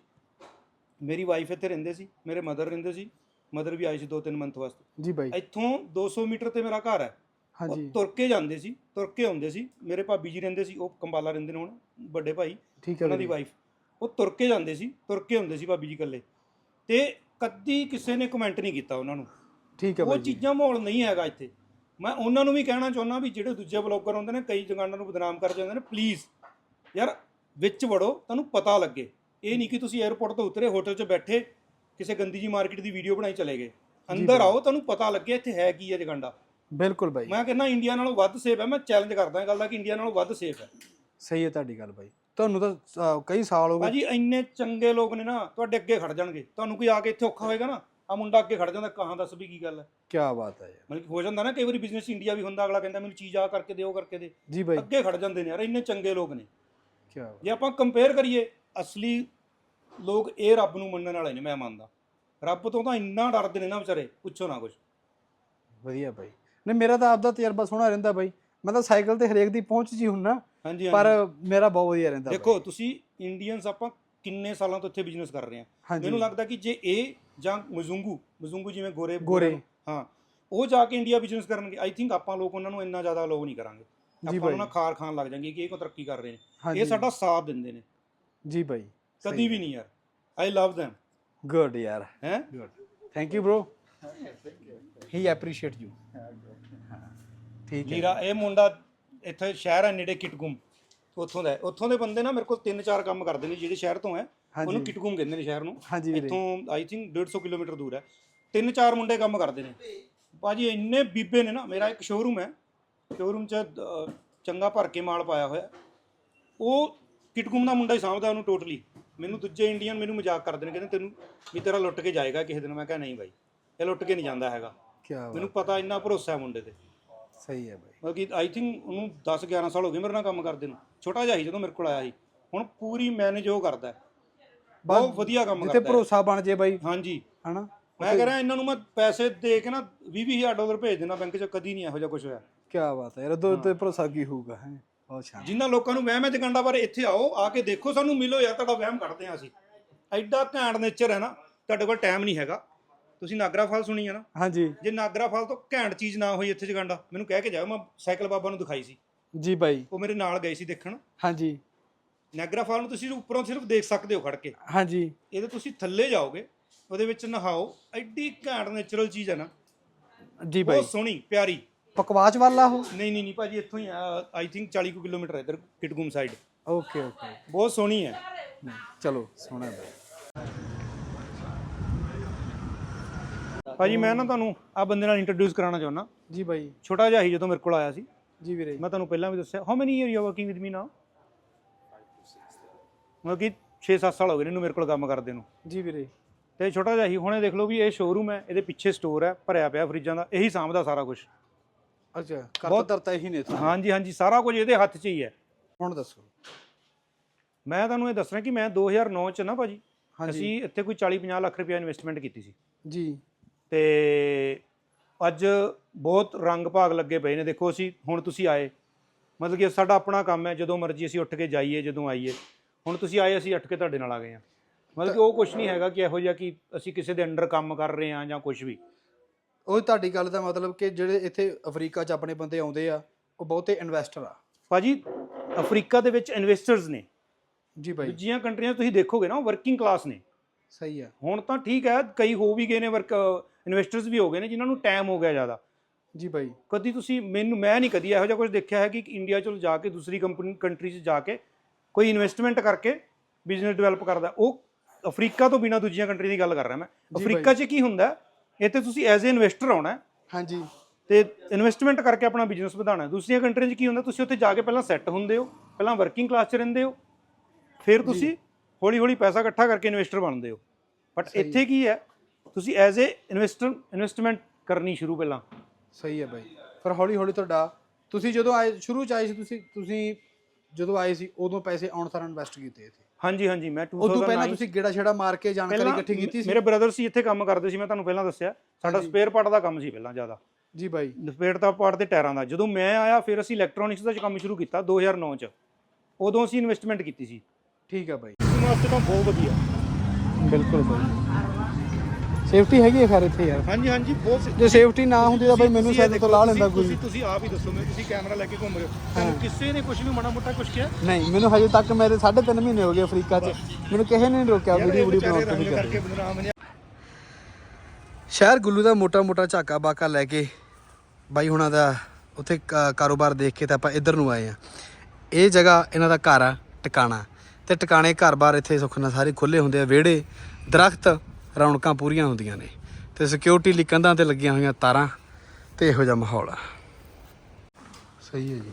ਮੇਰੀ ਵਾਈਫ ਇੱਥੇ ਰਹਿੰਦੇ ਸੀ ਮੇਰੇ ਮਦਰ ਰਹਿੰਦੇ ਸੀ ਮਦਰ ਵੀ ਆਈ ਸੀ 2-3 ਮੰਥ ਵਾਸਤੇ। ਜੀ ਬਾਈ। ਇੱਥੋਂ 200 ਮੀਟਰ ਤੇ ਮੇਰਾ ਘਰ ਹੈ। ਹਾਂਜੀ। ਤੁਰ ਕੇ ਜਾਂਦੇ ਸੀ ਤੁਰ ਕੇ ਆਉਂਦੇ ਸੀ ਮੇਰੇ ਭਾਬੀ ਜੀ ਰਹਿੰਦੇ ਸੀ ਉਹ ਕੰਬਾਲਾ ਰਹਿੰਦੇ ਨੇ ਹੁਣ ਵੱਡੇ ਭਾਈ ਠੀਕ ਹੈ ਉਹਨਾਂ ਦੀ ਵਾਈਫ ਉਹ ਤੁਰ ਕੇ ਜਾਂਦੇ ਸੀ ਤੁਰ ਕੇ ਹੁੰਦੇ ਸੀ ਭਾਬੀ ਜੀ ਇਕੱਲੇ। ਤੇ ਕਦੀ ਕਿਸੇ ਨੇ ਕਮੈਂਟ ਨਹੀਂ ਕੀਤਾ ਉਹਨਾਂ ਨੂੰ। ਠੀਕ ਹੈ ਉਹ ਬਾਈ ਚੀਜ਼ਾਂ ਮਾਹੌਲ ਨਹੀਂ ਹੈਗਾ ਇੱਥੇ। ਮੈਂ ਉਹਨਾਂ ਨੂੰ ਵੀ ਕਹਿਣਾ ਚਾਹੁੰਦਾ ਵੀ ਜਿਹੜੇ ਦੂਜੇ ਬਲੌਗਰ ਹੁੰਦੇ ਨੇ ਕਈ ਜਗਾਂਡਾਂ ਨੂੰ ਬਦਨਾਮ ਕਰ ਜਾਂਦੇ ਨੇ ਪਲੀਜ਼ ਯਾਰ ਵਿੱਚ ਵੜੋ ਤੁਹਾਨੂੰ ਪਤਾ ਲੱਗੇ। ਇਹ ਨਹੀਂ ਕਿ ਤੁਸੀਂ 에ਅਰਪੋਰਟ ਤੋਂ ਉਤਰੇ ਹੋਟਲ 'ਚ ਬੈਠੇ ਕਿਸੇ ਗੰਦੀ ਜੀ ਮਾਰਕੀਟ ਦੀ ਵੀਡੀਓ ਬਣਾਈ ਚਲੇ ਗਏ। ਅੰਦਰ। ਆਓ ਤੁਹਾਨੂੰ ਪਤਾ ਲੱਗੇ ਇੱਥੇ ਹੈ ਕੀ ਹੈ ਜਗਾਂਡਾ ਬਿਲਕੁਲ ਬਾਈ। ਮੈਂ ਕਹਿੰਦਾ ਇੰਡੀਆ ਨਾਲੋਂ ਵੱਧ ਸੇਫ ਹੈ ਮੈਂ ਚੈਲੰਜ ਕਰਦਾ ਇਹ ਗੱਲ ਦਾ ਕਿ ਇੰਡੀਆ ਨਾਲੋਂ ਵੱਧ ਸੇਫ ਹੈ। ਸਹੀ ਹੈ ਤੁਹਾਡੀ ਗੱਲ ਬਾਈ। ਤੁਹਾਨੂੰ ਤਾਂ ਅਹ, ਕਈ ਸਾਲ ਹੋ ਗਏ। ਭਾਜੀ ਇੰਨੇ ਚੰਗੇ ਲੋਕ ਨੇ ਨਾ ਤੁਹਾਡੇ ਅੱਗੇ ਖੜ ਜਾਣਗੇ। ਤੁਹਾਨੂੰ ਕੋਈ ਆ ਕੇ ਇੱਥੇ ਔਖਾ ਹੋਏਗਾ ਨਾ? ਆ ਮੁੰਡਾ ਅੱਗੇ ਖੜ ਜਾਂਦਾ ਕਹਾਂ ਦੱਸ ਵੀ ਕੀ ਗੱਲ ਹੈ? ਕੀ ਬਾਤ ਹੈ ਯਾਰ। ਮਤਲਬ ਕਿ ਹੋ ਜਾਂਦਾ ਨਾ ਕਈ ਵਾਰੀ ਬਿਜ਼ਨਸ ਇੰਡੀਆ ਵੀ ਹੁੰਦਾ ਅਗਲਾ ਕਹਿੰਦਾ ਮੈਨੂੰ ਚੀਜ਼ ਆ ਕਰਕੇ ਦਿਓ ਕਰਕੇ ਦੇ। ਜੀ ਬਾਈ। ਅੱਗੇ ਖੜ ਜਾਂਦੇ ਨੇ ਯਾਰ ਇੰਨੇ ਚੰਗੇ ਲੋਕ ਨੇ। ਕੀ ਬਾਤ ਜੇ ਆਪਾਂ ਕੰਪੇਅਰ ਕਰੀਏ ਅਸਲੀ ਲੋਕ ਇਹ ਰੱਬ ਨੂੰ ਮੰਨਣ ਵਾਲੇ ਨੇ ਮੈਂ ਮੰਨਦਾ। ਰੱਬ ਤੋਂ ਤਾਂ ਇੰਨਾ ਡਰਦੇ ਨੇ ਨਾ ਵਿਚਾਰੇ ਪੁੱਛੋ ਨਾ ਕੁਝ ਵਧੀਆ ਬਾਈ। ਨਹੀਂ ਮੇਰਾ ਤਾਂ ਆਪਦਾ ਤਜਰਬਾ ਸੋਹਣਾ ਰਹਿੰਦਾ ਬਾਈ। ਮੈਂ ਤਾਂ ਸਾਈਕਲ ਤੇ ਹਰੇਕ ਦੀ ਪਹੁੰਚ ਜੀ ਹੁੰਨਾ। ਹਾਂਜੀ ਪਰ ਮੇਰਾ ਬਹੁਤ ਵਧੀਆ ਰਹਿੰਦਾ ਬਾਈ। ਦੇਖੋ ਤੁਸੀਂ ਇੰਡੀਅਨਸ ਆਪਾਂ ਕਿੰਨੇ ਸਾਲਾਂ ਤੋਂ ਇੱਥੇ ਬਿਜ਼ਨਸ ਕਰ ਰਹੇ ਹਾਂਜੀ। ਮੈਨੂੰ ਲੱਗਦਾ ਕਿ ਜੇ ਇਹ ਜਾਂ ਮਜ਼ੁੰਗੂ ਮਜ਼ੁੰਗੂ ਜਿਵੇਂ ਗੋਰੇ ਗੋਰੇ। ਹਾਂ। ਉਹ ਜਾ ਕੇ ਇੰਡੀਆ ਬਿਜ਼ਨਸ ਕਰਨਗੇ। ਆਈ ਥਿੰਕ ਆਪਾਂ ਲੋਕ ਉਹਨਾਂ ਨੂੰ ਇੰਨਾ ਜ਼ਿਆਦਾ ਲੋਕ ਨਹੀਂ ਕਰਾਂਗੇ। ਆਪਾਂ ਉਹਨਾਂ ਖਾਰ ਖਾਨ ਲੱਗ ਜਾਾਂਗੇ ਕਿ ਇਹ ਕੋ ਤਰੱਕੀ ਕਰ ਰਹੇ ਨੇ। ਇਹ ਸਾਡਾ ਸਾਥ ਦਿੰਦੇ ਨੇ। ਜੀ ਬਾਈ ਕਦੀ ਵੀ ਨਹੀਂ ਯਾਰ। ਆਈ ਲਵ them ਗੁੱਡ ਯਾਰ। ਹੈ? Good thank you bro he appreciate you ਠੀਕ ਹੈ। ਲੀਰਾ ਇਹ ਮੁੰਡਾ ਇੱਥੇ ਸ਼ਹਿਰ ਹੈ ਨੇੜੇ ਕਿਟਗੁਮ। ਉੱਥੋਂ ਦਾ ਹੈ। ਉੱਥੋਂ ਦੇ ਬੰਦੇ ਨਾ ਮੇਰੇ ਕੋਲ ਤਿੰਨ ਚਾਰ ਕੰਮ ਕਰਦੇ ਨੇ ਜਿਹੜੇ ਸ਼ਹਿਰ ਤੋਂ ਹੈ। ਉਹਨੂੰ ਹਾਂਜੀ। ਕਿਟਗੁਮ ਕਹਿੰਦੇ ਨੇ ਸ਼ਹਿਰ ਨੂੰ। ਹਾਂਜੀ ਵੀਰੇ। ਇੱਥੋਂ ਆਈ ਥਿੰਕ 150 ਕਿਲੋਮੀਟਰ ਦੂਰ ਹੈ। ਤਿੰਨ ਚਾਰ ਮੁੰਡੇ ਕੰਮ ਕਰਦੇ ਨੇ। ਭਾਜੀ ਇੰਨੇ ਬੀਬੇ ਨੇ ਨਾ ਮੇਰਾ ਇੱਕ ਸ਼ੋਰੂਮ ਹੈ। ਸ਼ੋਰੂਮ 'ਚ ਚੰਗਾ ਭਰ ਕੇ ਮਾਲ ਪਾਇਆ ਹੋਇਆ। ਉਹ ਕਿਟਗੁਮ ਦਾ ਮੁੰਡਾ ਹੀ ਸਾਂਭਦਾ ਉਹਨੂੰ ਟੋਟਲੀ ਮੈਨੂੰ ਦੂਜੇ ਇੰਡੀਅਨ ਮੈਨੂੰ ਮਜ਼ਾਕ ਕਰਦੇ ਨੇ ਕਹਿੰਦੇ ਤੈਨੂੰ ਵੀ ਤੇਰਾ ਲੁੱਟ ਕੇ ਜਾਏਗਾ ਕਿਸੇ ਦਿਨ। ਮੈਂ ਕਿਹਾ ਨਹੀਂ ਬਾਈ ਇਹ ਲੁੱਟ ਕੇ ਨਹੀਂ ਜਾਂਦਾ ਹੈਗਾ। ਕੀ ਮੈਨੂੰ ਪਤਾ ਇੰਨਾ ਭਰੋਸਾ ਹੈ ਮੁੰਡੇ ਤੇ। ਸਹੀ ਹੈ ਬਾਈ। ਮਤਲਬ ਕਿ ਆਈ ਥਿੰਕ ਉਹਨੂੰ 10 11 ਸਾਲ ਹੋ ਗਏ ਮੇਰੇ ਨਾਲ ਕੰਮ ਕਰਦੇ ਨੂੰ। ਛੋਟਾ ਜਿਹਾ ਸੀ ਜਦੋਂ ਮੇਰੇ ਕੋਲ ਆਇਆ ਸੀ। ਹੁਣ ਪੂਰੀ ਮੈਨੇਜ ਉਹ ਕਰਦਾ ਹੈ। ਬਹੁਤ ਵਧੀਆ ਕੰਮ ਜਿੱਥੇ ਕਰਦਾ ਹੈ। ਭਰੋਸਾ ਬਣ ਜੇ ਬਾਈ। ਹਾਂਜੀ। ਹਨਾ? ਮੈਂ ਕਹ ਰਿਹਾ ਇਹਨਾਂ ਨੂੰ ਮੈਂ ਪੈਸੇ ਦੇ ਕੇ ਨਾ 20 20000 ਡਾਲਰ ਭੇਜ ਦੇਣਾ ਬੈਂਕ 'ਚ ਕਦੀ ਨਹੀਂ ਇਹੋ ਜਿਹਾ ਕੁਝ ਹੋਇਆ। ਕੀ ਬਾਤ ਹੈ ਯਾਰ ਦੋ ਤੇ ਭਰੋਸਾ ਕੀ ਹੋਊਗਾ ਹੈ? ਬਹੁਤ ਸ਼ਾਨ ਜਿਨ੍ਹਾਂ ਲੋਕਾਂ ਨੂੰ ਵਹਿਮ ਹੈ ਜਗੰਡਾ ਬਾਰੇ ਇੱਥੇ ਆਓ ਆ ਕੇ ਦੇਖੋ ਸਾਨੂੰ ਮਿਲੋ ਯਾਰ ਤੁਹਾਡਾ ਵਹਿਮ ਕੱਢਦੇ ਹਾਂ ਅਸੀਂ। ਐਡਾ ਘੈਂਟ ਨੇਚਰ ਹੈ ਨਾ ਤੁਹਾਡੇ ਕੋਲ ਟਾਈਮ ਨਹੀਂ ਹੈਗਾ। ਤੁਸੀਂ ਨਾਗਰਾ ਫਾਲ ਸੁਣੀ ਹੈ ਨਾ? ਹਾਂਜੀ। ਜੇ ਨਾਗਰਾ ਫਾਲ ਤੋਂ ਘੈਂਟ ਚੀਜ਼ ਨਾ ਹੋਈ ਇੱਥੇ ਜਗੰਡਾ ਮੈਨੂੰ ਕਹਿ ਕੇ ਜਾਓ ਮੈਂ ਸਾਈਕਲ ਬਾਬਾ ਨੂੰ ਦਿਖਾਈ ਸੀ। ਜੀ ਬਾਈ। ਉਹ ਮੇਰੇ ਨਾਲ ਗਏ ਸੀ ਦੇਖਣ। ਹਾਂਜੀ। ਨਾਗਰਾ ਫਾਲ ਨੂੰ ਤੁਸੀਂ ਉੱਪਰੋਂ ਸਿਰਫ ਦੇਖ ਸਕਦੇ ਹੋ ਖੜ ਕੇ। ਹਾਂਜੀ। ਇਹਦੇ ਤੁਸੀਂ ਥੱਲੇ ਜਾਓਗੇ ਉਹਦੇ ਵਿੱਚ ਨਹਾਓ ਐਡੀ ਘੈਂਟ ਨੇਚਰਲ ਚੀਜ਼ ਹੈ ਨਾ। ਜੀ ਬਾਈ ਬਹੁਤ ਸੋਹਣੀ ਪਿਆਰੀ। ਪਕਵਾਚ ਵਾਲਾ ਉਹ? ਨਹੀਂ ਨਹੀਂ ਨਹੀਂ ਭਾਜੀ ਇੱਥੋਂ ਹੀ ਆਈ ਥਿੰਕ 40 ਕੁ ਕਿਲੋਮੀਟਰ ਹੈ ਇੱਧਰ ਕਿਟਗੁਮ ਸਾਈਡ ਓਕੇ ਓਕੇ। ਬਹੁਤ ਸੋਹਣੀ ਹੈ। ਚਲੋ ਸੋਹਣਾ ਭਾਜੀ ਮੈਂ ਨਾ ਤੁਹਾਨੂੰ ਆ ਬੰਦੇ ਨਾਲ ਇੰਟਰੋਡਿਊਸ ਕਰਾਉਣਾ ਚਾਹੁੰਦਾ। ਜੀ ਬਾਈ ਛੋਟਾ ਜਿਹਾ ਹੀ ਜਦੋਂ ਮੇਰੇ ਕੋਲ ਆਇਆ ਸੀ। ਜੀ ਵੀਰੇ। ਮੈਂ ਤੁਹਾਨੂੰ ਪਹਿਲਾਂ ਵੀ ਦੱਸਿਆ how many year you working with me now ਮਤਲਬ ਕਿ 6-7 ਸਾਲ ਹੋ ਗਏ ਨੇ ਇਹਨੂੰ ਮੇਰੇ ਕੋਲ ਕੰਮ ਕਰਦੇ ਨੂੰ। ਜੀ ਵੀਰੇ। ਤੇ ਛੋਟਾ ਜਿਹਾ ਹੀ ਹੁਣੇ ਦੇਖ ਲਓ ਵੀ ਇਹ ਸ਼ੋਰੂਮ ਹੈ ਇਹਦੇ ਪਿੱਛੇ ਸਟੋਰ ਹੈ ਭਰਿਆ ਪਿਆ ਫਰਿੱਜਾਂ ਦਾ ਇਹੀ ਸਾਂਭਦਾ ਸਾਰਾ ਕੁਝ ਅੱਛਾ ਕਰਤਾ ਤਰਤਾ ਹੀ ਨੇ ਹਾਂਜੀ ਹਾਂਜੀ ਸਾਰਾ ਕੁਝ ਇਹਦੇ ਹੱਥ 'ਚ ਹੀ ਹੈ। ਹੁਣ ਦੱਸੋ। ਮੈਂ ਤੁਹਾਨੂੰ ਇਹ ਦੱਸਣਾ ਕਿ ਮੈਂ 2009 ਚ ਨਾ ਭਾਜੀ ਅਸੀਂ ਇੱਥੇ ਕੋਈ 40-50 ਲੱਖ ਰੁਪਏ ਇਨਵੈਸਟਮੈਂਟ ਕੀਤੀ ਸੀ। ਜੀ। ਤੇ ਅੱਜ ਬਹੁਤ ਰੰਗ ਭਾਗ ਲੱਗੇ ਪਏ ਨੇ। ਦੇਖੋ ਅਸੀਂ ਹੁਣ ਤੁਸੀਂ ਆਏ ਮਤਲਬ ਕਿ ਸਾਡਾ ਆਪਣਾ ਕੰਮ ਹੈ ਜਦੋਂ ਮਰਜ਼ੀ ਅਸੀਂ ਉੱਠ ਕੇ ਜਾਈਏ ਜਦੋਂ ਆਈਏ। ਹੁਣ ਤੁਸੀਂ ਆਏ ਅਸੀਂ ਉੱਠ ਕੇ ਤੁਹਾਡੇ ਨਾਲ ਆ ਗਏ ਹਾਂ। ਮਤਲਬ ਕਿ ਉਹ ਕੁਝ ਨਹੀਂ ਹੈਗਾ ਕਿ ਇਹੋ ਜਿਹਾ ਕਿ ਅਸੀਂ ਕਿਸੇ ਦੇ ਅੰਡਰ ਕੰਮ ਕਰ ਰਹੇ ਹਾਂ ਜਾਂ ਕੁਝ ਵੀ। ਉਹ ਤੁਹਾਡੀ ਗੱਲ ਦਾ ਮਤਲਬ ਕਿ ਜਿਹੜੇ ਇੱਥੇ ਅਫਰੀਕਾ 'ਚ ਆਪਣੇ ਬੰਦੇ ਆਉਂਦੇ ਆ ਉਹ ਬਹੁਤੇ ਇਨਵੈਸਟਰ ਆ। ਭਾਜੀ ਅਫਰੀਕਾ ਦੇ ਵਿੱਚ ਇਨਵੈਸਟਰਸ ਨੇ। ਜੀ ਬਾਈ ਦੂਜੀਆਂ ਕੰਟਰੀਆਂ ਤੁਸੀਂ ਦੇਖੋਗੇ ਨਾ ਉਹ ਵਰਕਿੰਗ ਕਲਾਸ ਨੇ। ਸਹੀ ਆ। ਹੁਣ ਤਾਂ ਠੀਕ ਹੈ ਕਈ ਹੋ ਵੀ ਗਏ ਨੇ ਵਰਕ ਇਨਵੈਸਟਰਸ ਵੀ ਹੋ ਗਏ ਨੇ ਜਿਨ੍ਹਾਂ ਨੂੰ ਟਾਈਮ ਹੋ ਗਿਆ ਜ਼ਿਆਦਾ। ਜੀ ਬਾਈ ਕਦੀ ਤੁਸੀਂ ਮੈਨੂੰ ਮੈਂ ਨਹੀਂ ਕਦੀ ਇਹੋ ਜਿਹਾ ਕੁਝ ਦੇਖਿਆ ਹੈ ਕਿ ਇੰਡੀਆ ਚੋਂ ਜਾ ਕੇ ਦੂਸਰੀ ਕੰਪਨੀ ਕੰਟਰੀ 'ਚ ਜਾ ਕੇ ਕੋਈ ਇਨਵੈਸਟਮੈਂਟ ਕਰਕੇ ਬਿਜ਼ਨਸ ਡਿਵੈਲਪ ਕਰਦਾ ਉਹ ਅਫਰੀਕਾ ਤੋਂ ਬਿਨਾ ਦੂਜੀਆਂ ਕੰਟਰੀ ਦੀ ਗੱਲ ਕਰ ਰਿਹਾ ਮੈਂ। ਅਫਰੀਕਾ 'ਚ ਕੀ ਹੁੰਦਾ? ਇੱਥੇ ਤੁਸੀਂ ਐਜ਼ ਅ ਇਨਵੈਸਟਰ ਆਉਣਾ ਹਾਂਜੀ। ਤੇ ਇਨਵੈਸਟਮੈਂਟ ਕਰਕੇ ਆਪਣਾ ਬਿਜ਼ਨਸ ਵਧਾਉਣਾ। ਦੂਸਰੀਆਂ ਕੰਟਰੀਆਂ 'ਚ ਕੀ ਹੁੰਦਾ ਤੁਸੀਂ ਉੱਥੇ ਜਾ ਕੇ ਪਹਿਲਾਂ ਸੈੱਟ ਹੁੰਦੇ ਹੋ ਪਹਿਲਾਂ ਵਰਕਿੰਗ ਕਲਾਸ 'ਚ ਰਹਿੰਦੇ ਹੋ ਫਿਰ ਤੁਸੀਂ ਹੌਲੀ ਹੌਲੀ ਪੈਸਾ ਇਕੱਠਾ ਕਰਕੇ ਇਨਵੈਸਟਰ ਬਣਦੇ ਹੋ। ਬਟ ਇੱਥੇ ਕੀ ਹੈ? ਤੁਸੀਂ ਐਜ਼ ਅ ਇਨਵੈਸਟਰ ਇਨਵੈਸਟਮੈਂਟ ਕਰਨੀ ਸ਼ੁਰੂ ਪਹਿਲਾਂ। ਸਹੀ ਹੈ ਬਾਈ ਫਿਰ ਹੌਲੀ ਹੌਲੀ ਤੁਹਾਡਾ ਤੁਸੀਂ ਜਦੋਂ ਆਏ ਸ਼ੁਰੂ ਚ ਆਏ ਸੀ ਤੁਸੀਂ ਤੁਸੀਂ ਜਦੋਂ ਆਏ ਸੀ ਉਦੋਂ ਪੈਸੇ ਆਉਣ ਸਾਰ ਇਨਵੈਸਟ ਕੀਤੇ ਇੱਥੇ। ਹਾਂਜੀ ਹਾਂਜੀ ਮੈਂ 2009 ਉਦੋਂ ਪਹਿਲਾਂ ਤੁਸੀਂ ਗੇੜਾ ਛੇੜਾ ਮਾਰ ਕੇ ਜਾਣਕਾਰੀ ਇਕੱਠੀ ਕੀਤੀ ਸੀ? ਮੇਰੇ ਬ੍ਰਦਰ ਸੀ ਇੱਥੇ ਕੰਮ ਕਰਦੇ ਸੀ ਮੈਂ ਤੁਹਾਨੂੰ ਪਹਿਲਾਂ ਦੱਸਿਆ। ਸਾਡਾ। ਸਪੇਅਰ ਪਾਰਟ ਦਾ ਕੰਮ ਸੀ ਪਹਿਲਾਂ ਜ਼ਿਆਦਾ। ਜੀ ਬਾਈ। ਸਪੇਅਰ ਦਾ ਪਾਰਟ ਤੇ ਟਾਇਰਾਂ ਦਾ। ਜਦੋਂ ਮੈਂ ਆਇਆ ਫਿਰ ਅਸੀਂ ਇਲੈਕਟ੍ਰੋਨਿਕਸ ਦਾ ਕੰਮ ਸ਼ੁਰੂ ਕੀਤਾ 2009 ਚ। ਉਦੋਂ ਅਸੀਂ ਇਨਵੈਸਟਮੈਂਟ ਕੀਤੀ ਸੀ। ਠੀਕ ਹੈ ਬਾਈ। ਵਾਸਤੇ ਤਾਂ ਬਹੁਤ ਵਧੀਆ। ਬਿਲਕੁਲ ਬਾਈ। ਸੇਫਟੀ ਹੈਗੀ ਹੈ ਖੈਰ ਇੱਥੇ ਯਾਰ। ਹਾਂਜੀ ਹਾਂਜੀ ਬਹੁਤ ਜੇ ਸੇਫਟੀ ਨਾ ਹੁੰਦੀ ਤਾਂ ਬਾਈ ਮੈਨੂੰ ਇਹ ਸ਼ਾਇਦ ਤੋਂ ਲਾ ਲੈਂਦਾ ਤੁਸੀਂ- ਕੋਈ। ਤੁਸੀਂ ਤੁਸੀਂ ਆਪ ਹੀ ਦੱਸੋ ਮੈਨੂੰ ਤੁਸੀਂ ਕੈਮਰਾ ਲੈ ਕੇ ਘੁੰਮ ਰਹੇ ਹੋ। ਤੁਹਾਨੂੰ ਕਿਸੇ ਨੇ ਕੁਝ ਵੀ ਮਾੜਾ ਮੋਟਾ ਕੁਝ ਕਿਹਾ? ਨਹੀਂ ਮੈਨੂੰ ਹਜੇ ਤੱਕ ਮੇਰੇ 3.5 ਮਹੀਨੇ ਹੋ ਗਏ ਅਫਰੀਕਾ 'ਚ। ਮੈਨੂੰ ਕਿਸੇ ਨੇ ਨਹੀਂ ਰੋਕਿਆ ਵੀਡੀਓ ਵੀਡੀਓ ਬਣਾਉਣ ਤੋਂ ਨਹੀਂ ਕਰਕੇ ਕਰਦੇ ਬਦਨਾਮ ਨੇ। ਸ਼ਹਿਰ ਗੁੱਲੂ ਦਾ ਮੋਟਾ ਮੋਟਾ ਝਾਕਾ ਬਾਕਾ ਲੈ ਕੇ ਬਾਈ ਹੁਣਾਂ ਦਾ ਉੱਥੇ ਕ- ਕਾਰੋਬਾਰ ਦੇਖ ਕੇ ਤਾਂ ਆਪਾਂ ਇੱਧਰ ਨੂੰ ਆਏ ਆ ਇਹ ਜਗ੍ਹਾ ਇਹਨਾਂ ਦਾ ਘਰ ਆ ਟਿਕਾਣਾ। ਤੇ ਟਿਕਾਣੇ ਘਰ-ਬਾਰ ਇੱਥੇ ਸੁੱਖ ਨਾਲ ਸਾਰੇ ਖੁੱਲੇ ਹੁੰਦੇ ਆ ਵਿਹੜੇ ਦਰਖਤ ਰੌਣਕਾਂ ਪੂਰੀਆਂ ਹੁੰਦੀਆਂ ਨੇ ਤੇ ਸਿਕਿਉਰਿਟੀ ਲਈ ਕੰਧਾਂ ਤੇ ਲੱਗੀਆਂ ਹੋਈਆਂ ਤਾਰਾਂ ਤੇ ਇਹੋ ਜਿਹਾ ਮਾਹੌਲ ਆ। ਸਹੀ ਹੈ ਜੀ।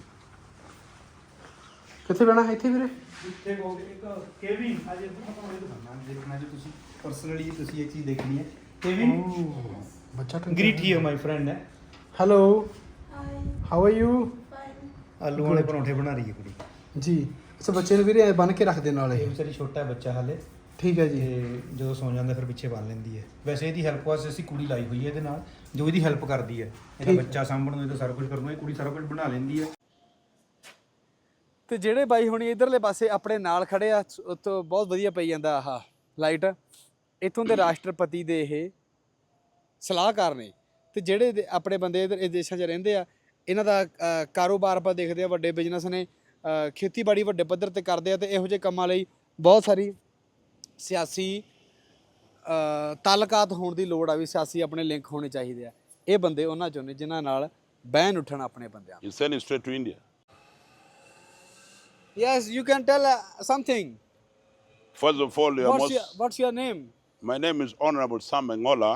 ਕਿੱਥੇ ਬਣਾ ਇੱਥੇ ਵੀਰੇ? ਇੱਥੇ ਕੋ ਇੱਕ ਕੇਵਿਨ। ਅਜੇ ਤੁਹਾਨੂੰ ਇਹ ਦਿਖਾਣਾ ਦੇਖਣਾ ਜੇ ਤੁਸੀਂ ਪਰਸਨਲੀ ਤੁਸੀਂ ਇਹ ਚੀਜ਼ ਦੇਖਣੀ ਹੈ। ਕੇਵਿਨ? ਬੱਚਾ ਗ੍ਰੀਟ ਹੀ ਮਾਈ ਫਰੈਂਡ ਹੈ। ਹੈਲੋ ਹਾਊ ਆਰ ਯੂ ਆਲੂ ਵਾਲੇ ਪਰੌਂਠੇ ਬਣਾ ਰਹੀ ਹੈ ਕੁੜੀ। ਜੀ। ਇਸ ਬੱਚੇ ਨੂੰ ਵੀਰੇ ਬੰਨ ਕੇ ਰੱਖਦੇ ਨਾਲ ਇਹ। ਵਿਚਾਰੀ ਛੋਟਾ ਬੱਚਾ ਹਾਲੇ। ਠੀਕ ਹੈ ਜੀ। ਤੇ ਜਦੋਂ ਸੌ ਜਾਂਦਾ ਫਿਰ ਪਿੱਛੇ ਬੰਨ ਲੈਂਦੀ ਹੈ। ਵੈਸੇ ਇਹਦੀ ਹੈਲਪ ਵਾਸਤੇ ਅਸੀਂ ਕੁੜੀ ਲਾਈ ਹੋਈ ਹੈ ਇਹਦੇ ਨਾਲ ਜੋ ਇਹਦੀ ਹੈਲਪ ਕਰਦੀ ਹੈ। ਇਹਦਾ। ਬੱਚਾ ਸਾਂਭਣ ਨੂੰ ਇਹਦਾ ਸਾਰਾ ਕੁਝ ਕਰਨ ਨੂੰ ਇਹ ਕੁੜੀ ਸਾਰਾ ਕੁਝ ਬਣਾ ਲੈਂਦੀ ਹੈ। ਤੇ ਜਿਹੜੇ ਬਾਈ ਹੁਣੀ ਇਧਰਲੇ ਪਾਸੇ ਆਪਣੇ ਨਾਲ ਖੜੇ ਆ ਉੱਥੋਂ ਬਹੁਤ ਵਧੀਆ ਪਈ ਜਾਂਦਾ ਆਹ ਲਾਈਟ ਇੱਥੋਂ ਦੇ ਰਾਸ਼ਟਰਪਤੀ ਦੇ ਇਹ ਸਲਾਹਕਾਰ ਨੇ। ਤੇ ਜਿਹੜੇ ਦੇ- ਆਪਣੇ ਬੰਦੇ ਇਧਰ ਇਹ ਦੇਸ਼ਾਂ 'ਚ ਰਹਿੰਦੇ ਆ ਇਹਨਾਂ ਦਾ ਅ, ਕਾਰੋਬਾਰ ਆਪਾਂ ਦੇਖਦੇ ਆ ਵੱਡੇ ਬਿਜ਼ਨਸ ਨੇ ਅ, ਖੇਤੀਬਾੜੀ ਵੱਡੇ ਪੱਧਰ ਤੇ ਕਰਦੇ ਆ ਤੇ ਇਹੋ ਜਿਹੇ ਕੰਮਾਂ ਲਈ ਬਹੁਤ ਸਾਰੀ ਸਿਆਸੀ ਅ, ਤਾਲੁਕਾਤ ਹੋਣ ਦੀ ਲੋੜ ਆ ਵੀ ਸਿਆਸੀ ਆਪਣੇ ਲਿੰਕ ਹੋਣੇ ਚਾਹੀਦੇ ਆ ਇਹ ਬੰਦੇ ਉਹਨਾਂ ਚੋਂ ਨੇ ਜਿਨ੍ਹਾਂ ਨਾਲ ਬਹਿਨ ਉੱਠਣ ਆਪਣੇ ਬੰਦਿਆਂ You send him straight to India. Yes you can tell something First of all, you are What's most, your, what's your name? my name is Honorable Sam Ngola.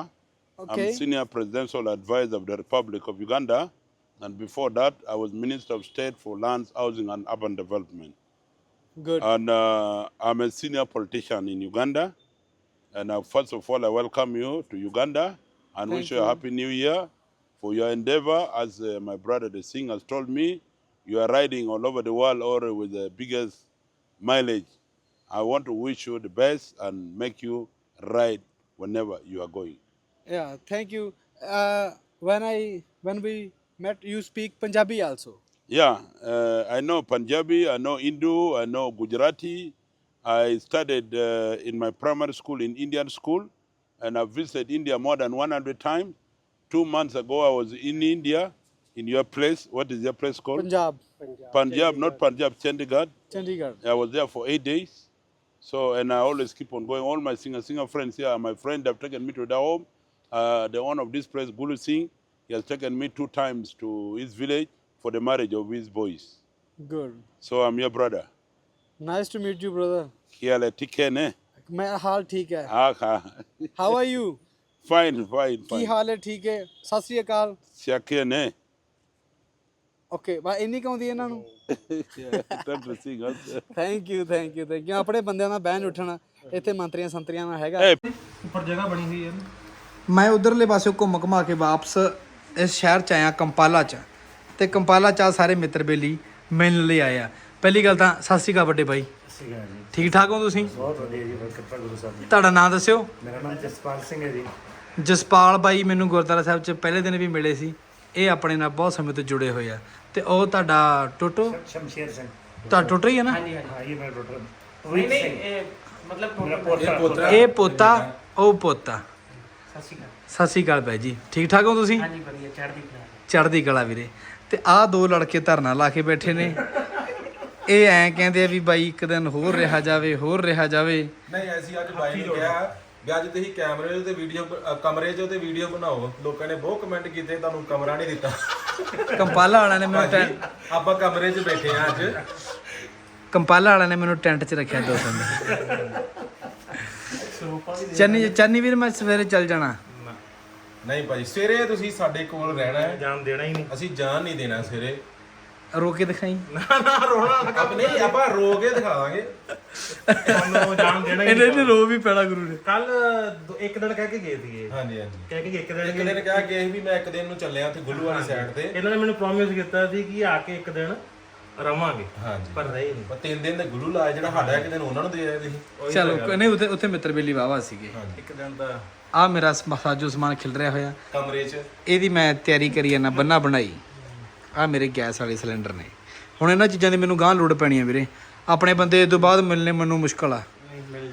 Okay. I'm Senior Presidential Advisor of the Republic of Uganda. And before that, I was Minister of State for Lands, Housing and Urban Development. Good. And uh, I'm a senior politician in Uganda. And uh, first of all, I welcome you to Uganda and Thank wish you a happy new year for your endeavor. As uh, my brother the Singh has told me, you are riding all over the world already with the biggest mileage. I want to wish you the best and make you ride whenever you are going. Yeah, thank you. Uh, when I when we met, you speak Punjabi also. Yeah, uh, I know Punjabi, I know Hindu, I know Gujarati. I studied uh, in my primary school in Indian school, and I've visited India more than 100 times. Two months ago, I was in India, in your place. What is your place called? Punjab, Punjab, Punjab not Punjab, Chandigarh. Chandigarh. I was there for eight days. So, and I always keep on going. All my singer singer friends here, my friend have taken me to their home. Uh, the owner of this place, Gulu Singh, he has taken me two times to his village for the marriage of his boys. Good. So I'm your brother. Nice to meet you, brother. Kiale tiken eh? ਮੈਂ ਹਾਲ ਠੀਕ ਹੈ Ah, ah. How are you Fine, fine, ਕੀ fine. ਹਾਲ ਹੈ ਠੀਕ ਹੈ ਸਤਿ ਸ੍ਰੀ ਅਕਾਲ Shaken eh? ਓਕੇ ਬਾ ਇੰਨੀ ਕੁ ਆਉਂਦੀ ਹੈ ਇਹਨਾਂ ਨੂੰ Yeah, time to sing. also. Thank you thank you thank you ਆਪਣੇ ਬੰਦਿਆਂ ਦਾ ਬਹਿਣ ਉੱਠਣਾ ਇੱਥੇ ਮੰਤਰੀਆਂ ਸੰਤਰੀਆਂ ਨਾਲ ਹੈਗਾ Hey, ਉੱਪਰ ਜਗ੍ਹਾ ਬਣੀ ਹੋਈ ਹੈ ਮੈਂ ਉਧਰਲੇ ਪਾਸੇ ਘੁੰਮ ਘੁਮਾ ਕੇ ਵਾਪਸ ਇਸ ਸ਼ਹਿਰ ਚ ਆਇਆ ਕੰਪਾਲਾ ਚ ਤੇ ਕੰਪਾਲਾ ਚ ਆ ਸਾਰੇ ਮਿੱਤਰ ਬੇਲੀ ਮਿਲਣ ਲਈ ਆਇਆ ਪਹਿਲੀ ਗੱਲ ਤਾਂ ਸਤਿ ਸ਼੍ਰੀ ਅਕਾਲ ਵੱਡੇ ਬਾਈ ਠੀਕ ਠਾਕ ਹੋ ਤੁਸੀਂ? ਬਹੁਤ ਵਧੀਆ ਜੀ ਕਿਰਪਾ ਗੁਰੂ ਸਾਹਿਬ ਦੀ। ਤੁਹਾਡਾ ਨਾਮ ਦੱਸਿਓ। ਮੇਰਾ ਨਾਮ ਜਸਪਾਲ ਸਿੰਘ ਹੈ ਜੀ। ਜਸਪਾਲ ਬਾਈ ਮੈਨੂੰ ਗੁਰਦੁਆਰਾ ਸਾਹਿਬ ਚ ਪਹਿਲੇ ਦਿਨ ਵੀ ਮਿਲੇ ਸੀ। ਇਹ ਆਪਣੇ ਨਾਲ ਬਹੁਤ ਸਮੇਂ ਤੋਂ ਜੁੜੇ ਹੋਏ ਆ। ਤੇ ਉਹ ਤੁਹਾਡਾ ਟੋਟੋ? ਸ਼ਮਸ਼ੇਰ ਸਿੰਘ। ਤੁਹਾਡਾ ਟੋਟੋ ਹੀ ਹੈ ਨਾ? ਹਾਂ ਇਹ ਮੇਰਾ ਡਾਕਟਰ ਨਹੀਂ ਨਹੀਂ ਮਤਲਬ ਮੇਰਾ ਪੋਤਾ। ਇਹ ਪੋਤਾ। ਉਹ ਪੋਤਾ। ਸਤਿ ਸ਼੍ਰੀ ਅਕਾਲ। ਸਤਿ ਸ਼੍ਰੀ ਅਕਾਲ ਬਾਈ ਜੀ। ਠੀਕ ਠਾਕ ਹੋ ਤੁਸੀਂ? ਹਾਂਜੀ ਵਧੀਆ। ਚੜ੍ਹਦੀ ਕਲਾ। ਚੜ੍ਹਦੀ ਕਲਾ ਵੀਰੇ। ਤੇ ਆਹ ਦੋ ਲੜਕੇ ਧਰਨਾ ਲਾ ਕੇ ਬੈਠੇ ਨੇ। ਇਹ ਐਂ ਕਹਿੰਦੇ ਆ ਵੀ ਬਾਈ ਇੱਕ ਦਿਨ ਹੋਰ ਰਿਹਾ ਜਾਵੇ ਹੋਰ ਰਿਹਾ ਜਾਵੇ। ਨਹੀਂ ਅਸੀਂ ਅੱਜ ਬਾਈ ਨੂੰ ਕਿਹਾ ਵੀ ਅੱਜ ਤੁਸੀਂ ਕੈਮਰੇ ਤੇ ਵੀਡੀਓ ਕਮਰੇ 'ਚ ਤੇ ਵੀਡੀਓ ਬਣਾਓ। ਲੋਕਾਂ ਨੇ ਬਹੁਤ ਕਮੈਂਟ ਕੀਤੇ ਤੁਹਾਨੂੰ ਕਮਰਾ ਨਹੀਂ ਦਿੱਤਾ। ਕੰਪਾਲਾ ਵਾਲਿਆਂ ਨੇ ਮੈਨੂੰ ਭਾਜੀ, ਆਪਾਂ ਕਮਰੇ 'ਚ ਬੈਠੇ ਆ ਅੱਜ। ਕੰਪਾਲਾ ਵਾਲਿਆਂ ਨੇ ਮੈਨੂੰ ਟੈਂਟ 'ਚ ਰੱਖਿਆ ਦੋ ਦਿਨ। ਚੰਨੀ ਚੰਨੀ ਵੀਰ ਮੈਂ ਸਵੇਰੇ ਚੱਲ ਜਾਣਾ। ਨਹੀਂ ਭਾਜੀ ਸਵੇਰੇ ਤੁਸੀਂ ਸਾਡੇ ਕੋਲ ਰਹਿਣਾ ਹੈ। ਜਾਣ ਦੇਣਾ ਹੀ ਨਹੀਂ। ਅਸੀਂ ਜਾਣ ਨਹੀਂ ਦੇਣਾ ਸਵੇਰੇ। ਰੋ ਕੇ ਦਿਖਾਈ। ਆਪ ਨਹੀਂ ਆਪਾਂ ਰੋ ਕੇ ਦਿਖਾ ਦਾਂਗੇ। ਤੁਹਾਨੂੰ ਜਾਣ ਦੇਣਾ ਹੀ ਇਹਨੇ ਨਹੀਂ। ਨੇ ਰੋ ਵੀ ਪੈਣਾ ਗੁਰੂ ਨੇ। ਕੱਲ ਇੱਕ ਦਿਨ ਕਹਿ ਕੇ ਗਏ ਸੀਗੇ। ਹਾਂਜੀ ਹਾਂਜੀ। ਕਹਿ ਕੇ ਇੱਕ ਦਿਨ ਇੱਕ ਦਿਨ ਕਿਹਾ ਕਿ ਵੀ ਮੈਂ ਇੱਕ ਦਿਨ ਨੂੰ ਚੱਲਿਆ ਉੱਥੇ ਗੁੱਲੂ ਵਾਲੀ ਸਾਈਡ ਤੇ। ਇਹਨਾਂ ਨੇ ਮੈਨੂੰ ਪ੍ਰੋਮਿਸ ਕੀਤਾ ਸੀ ਕਿ ਆ ਕੇ ਇੱਕ ਦਿਨ ਰਵਾਂਗੇ। ਹਾਂਜੀ। ਪਰ ਰਹੇ ਨਹੀਂ। ਪਰ ਤਿੰਨ ਦਿਨ ਦੇ ਗੁੱਲੂ ਲਾਏ ਜਿਹੜਾ ਸਾਡਾ ਇੱਕ ਦਿਨ ਉਹਨਾਂ ਨੂੰ ਦੇ ਆਏ ਤੁਸੀਂ। ਚਲੋ ਨਹੀਂ ਉੱਥੇ ਉੱਥੇ ਮਿੱਤਰ ਬੇਲੀ ਵਾਵਾ ਸੀਗੇ। ਇੱਕ ਦਿਨ ਤਾਂ ਆ ਮੇਰਾ ਸਮ- ਸਾਜੋ ਸਮਾਨ ਖਿਲ ਰਿਹਾ ਹੋਇਆ। ਕਮਰੇ 'ਚ। ਇਹਦੀ ਮੈਂ ਤਿਆਰੀ ਕਰੀ ਜਾਂਦਾ ਬੰਨਾ ਬਣਾਈ। ਆ ਮੇਰੇ ਗੈਸ ਵਾਲੇ ਸਿਲੰਡਰ ਨੇ। ਹੁਣ ਇਹਨਾਂ ਚੀਜ਼ਾਂ ਦੀ ਮੈਨੂੰ ਗਾਂ ਲੋੜ ਪੈਣੀ ਆ ਵੀਰੇ। ਆਪਣੇ ਬੰਦੇ ਇਹ ਤੋਂ ਬਾਅਦ ਮਿਲਨੇ ਮੈਨੂੰ ਮੁਸ਼ਕਲ ਆ।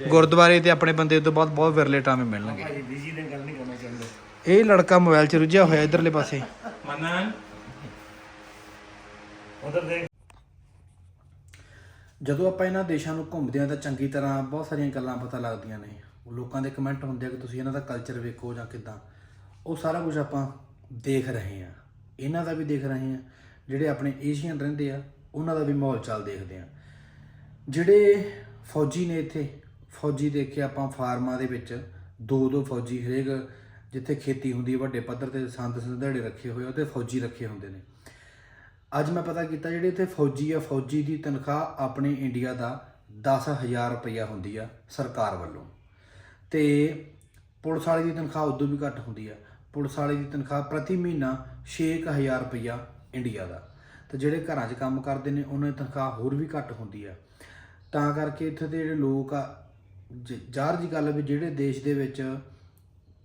ਗੁਰਦੁਆਰੇ ਤੇ ਆਪਣੇ ਬੰਦੇ ਇਹ ਤੋਂ ਬਾਅਦ ਬਹੁਤ ਵਿਰਲੇ ਟਾਵੇਂ ਮਿਲਣਗੇ। ਬਿਜ਼ੀ ਨੇ ਗੱਲ ਨਹੀਂ ਕਰਨਾ ਚਾਹੁੰਦੇ। ਇਹ ਲੜਕਾ ਮੋਬਾਈਲ 'ਚ ਰੁੱਝਿਆ ਹੋਇਆ ਇਧਰਲੇ ਪਾਸੇ। ਮਨਨ ਉਧਰ ਦੇਖ। ਜਦੋਂ ਆਪਾਂ ਇਹਨਾਂ ਦੇਸ਼ਾਂ ਨੂੰ ਘੁੰਮਦੇ ਹਾਂ ਤਾਂ ਚੰਗੀ ਤਰ੍ਹਾਂ ਬਹੁਤ ਸਾਰੀਆਂ ਗੱਲਾਂ ਪਤਾ ਲੱਗਦੀਆਂ ਨੇ। ਲੋਕਾਂ ਦੇ ਕਮੈਂਟ ਹੁੰਦੇ ਆ ਕਿ ਤੁਸੀਂ ਇਹਨਾਂ ਦਾ ਕਲਚਰ ਵੇਖੋ ਜਾਂ ਕਿਦਾਂ। ਉਹ ਸਾਰਾ ਕੁਝ ਆਪਾਂ ਦੇਖ ਰਹੇ ਹਾਂ। ਇਹਨਾਂ ਦਾ ਵੀ ਦੇਖ ਰਹੇ ਹਾਂ। ਜਿਹੜੇ ਆਪਣੇ ਏਸ਼ੀਅਨ ਰਹਿੰਦੇ ਆ, ਉਹਨਾਂ ਦਾ ਵੀ ਮਾਹੌਲ ਚਾਲ ਦੇਖਦੇ ਆ ਜਿਹੜੇ ਫੌਜੀ ਨੇ ਇੱਥੇ, ਫੌਜੀ ਦੇਖੇ ਆਪਾਂ ਫਾਰਮਾਂ ਦੇ ਵਿੱਚ। ਦੋ ਦੋ ਫੌਜੀ ਹਰੇਕ ਜਿੱਥੇ ਖੇਤੀ ਹੁੰਦੀ ਹੈ ਵੱਡੇ ਪੱਧਰ ਤੇ ਸੰਦ ਸੰਧੜੇ ਰੱਖੇ ਹੋਏ ਆ, ਉਹਦੇ ਫੌਜੀ ਰੱਖੇ ਹੁੰਦੇ ਨੇ। ਅੱਜ ਮੈਂ ਪਤਾ ਕੀਤਾ ਜਿਹੜੇ ਇੱਥੇ ਫੌਜੀ ਆ, ਫੌਜੀ ਦੀ ਤਨਖਾਹ ਆਪਣੇ ਇੰਡੀਆ ਦਾ 10000 ਰੁਪਇਆ ਹੁੰਦੀ ਆ ਸਰਕਾਰ ਵੱਲੋਂ। ਤੇ ਪੁਲਿਸ ਵਾਲੇ ਦੀ ਤਨਖਾਹ ਉਦੋਂ ਵੀ ਘੱਟ ਹੁੰਦੀ ਆ। ਪੁਲਿਸ ਵਾਲੇ ਦੀ ਤਨਖਾਹ ਪ੍ਰਤੀ ਮਹੀਨਾ 6000 ਰੁਪਇਆ ਇੰਡੀਆ ਦਾ। ਤੇ ਜਿਹੜੇ ਘਰਾਂ 'ਚ ਕੰਮ ਕਰਦੇ ਨੇ, ਉਹਨਾਂ ਦੀ ਤਨਖਾਹ ਹੋਰ ਵੀ ਘੱਟ ਹੁੰਦੀ ਆ। ਤਾਂ ਕਰਕੇ ਇੱਥੇ ਦੇ ਜਿਹੜੇ ਲੋਕ ਆ ਜ਼ਾਹਰ ਜੀ ਗੱਲ ਆ ਵੀ ਜਿਹੜੇ ਦੇਸ਼ ਦੇ ਵਿੱਚ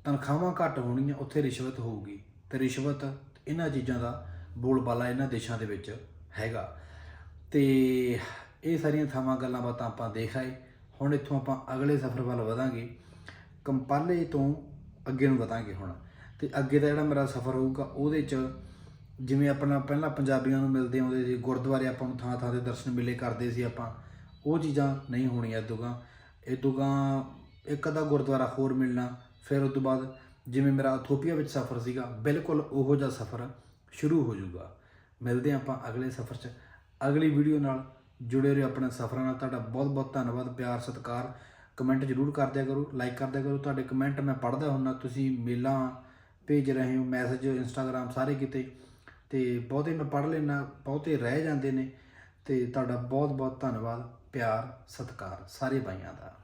ਤਨਖਾਹਾਂ ਘੱਟ ਹੋਣੀਆਂ ਉੱਥੇ ਰਿਸ਼ਵਤ ਹੋਊਗੀ। ਤੇ ਰਿਸ਼ਵਤ ਇਹਨਾਂ ਚੀਜ਼ਾਂ ਦਾ ਬੋਲਬਾਲਾ ਇਹਨਾਂ ਦੇਸ਼ਾਂ ਦੇ ਵਿੱਚ ਹੈਗਾ। ਤੇ ਇਹ ਸਾਰੀਆਂ ਥਾਵਾਂ ਗੱਲਾਂ ਬਾਤਾਂ ਆਪਾਂ ਦੇਖ ਆਏ। ਹੁਣ ਇੱਥੋਂ ਆਪਾਂ ਅਗਲੇ ਸਫ਼ਰ ਵੱਲ ਵਧਾਂਗੇ। ਕੰਪਾਲੇ ਤੋਂ ਅੱਗੇ ਨੂੰ ਵਧਾਂਗੇ ਹੁਣ। ਤੇ ਅੱਗੇ ਦਾ ਜਿਹੜਾ ਮੇਰਾ ਸਫ਼ਰ ਹੋਊਗਾ, ਉਹਦੇ 'ਚ ਜਿਵੇਂ ਆਪਣਾ ਪਹਿਲਾਂ ਪੰਜਾਬੀਆਂ ਨੂੰ ਮਿਲਦੇ ਆਉਂਦੇ ਸੀ, ਗੁਰਦੁਆਰੇ ਆਪਾਂ ਨੂੰ ਥਾਂ ਥਾਂ ਤੇ ਦਰਸ਼ਨ ਮਿਲੇ ਕਰਦੇ ਸੀ ਆਪਾਂ, ਉਹ ਚੀਜ਼ਾਂ ਨਹੀਂ ਹੋਣੀਆਂ ਇਦੋਂਗਾ ਇਦੋਂਗਾ ਇੱਕ ਅੱਧਾ ਗੁਰਦੁਆਰਾ ਹੋਰ ਮਿਲਣਾ, ਫਿਰ ਉਸ ਤੋਂ ਬਾਅਦ ਜਿਵੇਂ ਮੇਰਾ ਇਥੋਪੀਆ ਵਿੱਚ ਸਫ਼ਰ ਸੀਗਾ, ਬਿਲਕੁਲ ਉਹੋ ਜਿਹਾ ਸਫ਼ਰ ਸ਼ੁਰੂ ਹੋ ਜਾਊਗਾ। ਮਿਲਦੇ ਹਾਂ ਆਪਾਂ ਅਗਲੇ ਸਫ਼ਰ 'ਚ। ਅਗਲੀ ਵੀਡੀਓ ਨਾਲ ਜੁੜੇ ਰਹੋ ਆਪਣੇ ਸਫ਼ਰਾਂ ਨਾਲ। ਤੁਹਾਡਾ ਬਹੁਤ ਬਹੁਤ ਧੰਨਵਾਦ, ਪਿਆਰ, ਸਤਿਕਾਰ। ਕਮੈਂਟ ਜ਼ਰੂਰ ਕਰ ਦਿਆ ਕਰੋ ਲਾਈਕ ਕਰ ਦਿਆ ਕਰੋ। ਤੁਹਾਡੇ ਕਮੈਂਟ ਮੈਂ ਪੜ੍ਹਦਾ ਹੁੰਦਾ, ਤੁਸੀਂ ਮੇਲਾਂ ਭੇਜ ਰਹੇ ਹੋ ਮੈਸੇਜ ਇੰਸਟਾਗ੍ਰam ਸਾਰੇ ਕਿਤੇ, ਤੇ ਬਹੁਤੇ ਮੈਂ ਪੜ੍ਹ ਲੈਣਾ ਬਹੁਤੇ ਰਹਿ ਜਾਂਦੇ ਨੇ, ਤੇ ਤੁਹਾਡਾ ਬਹੁਤ ਬਹੁਤ ਧੰਨਵਾਦ, ਪਿਆਰ, ਸਤਿਕਾਰ, ਸਾਰੇ ਭਾਈਆਂ ਦਾ।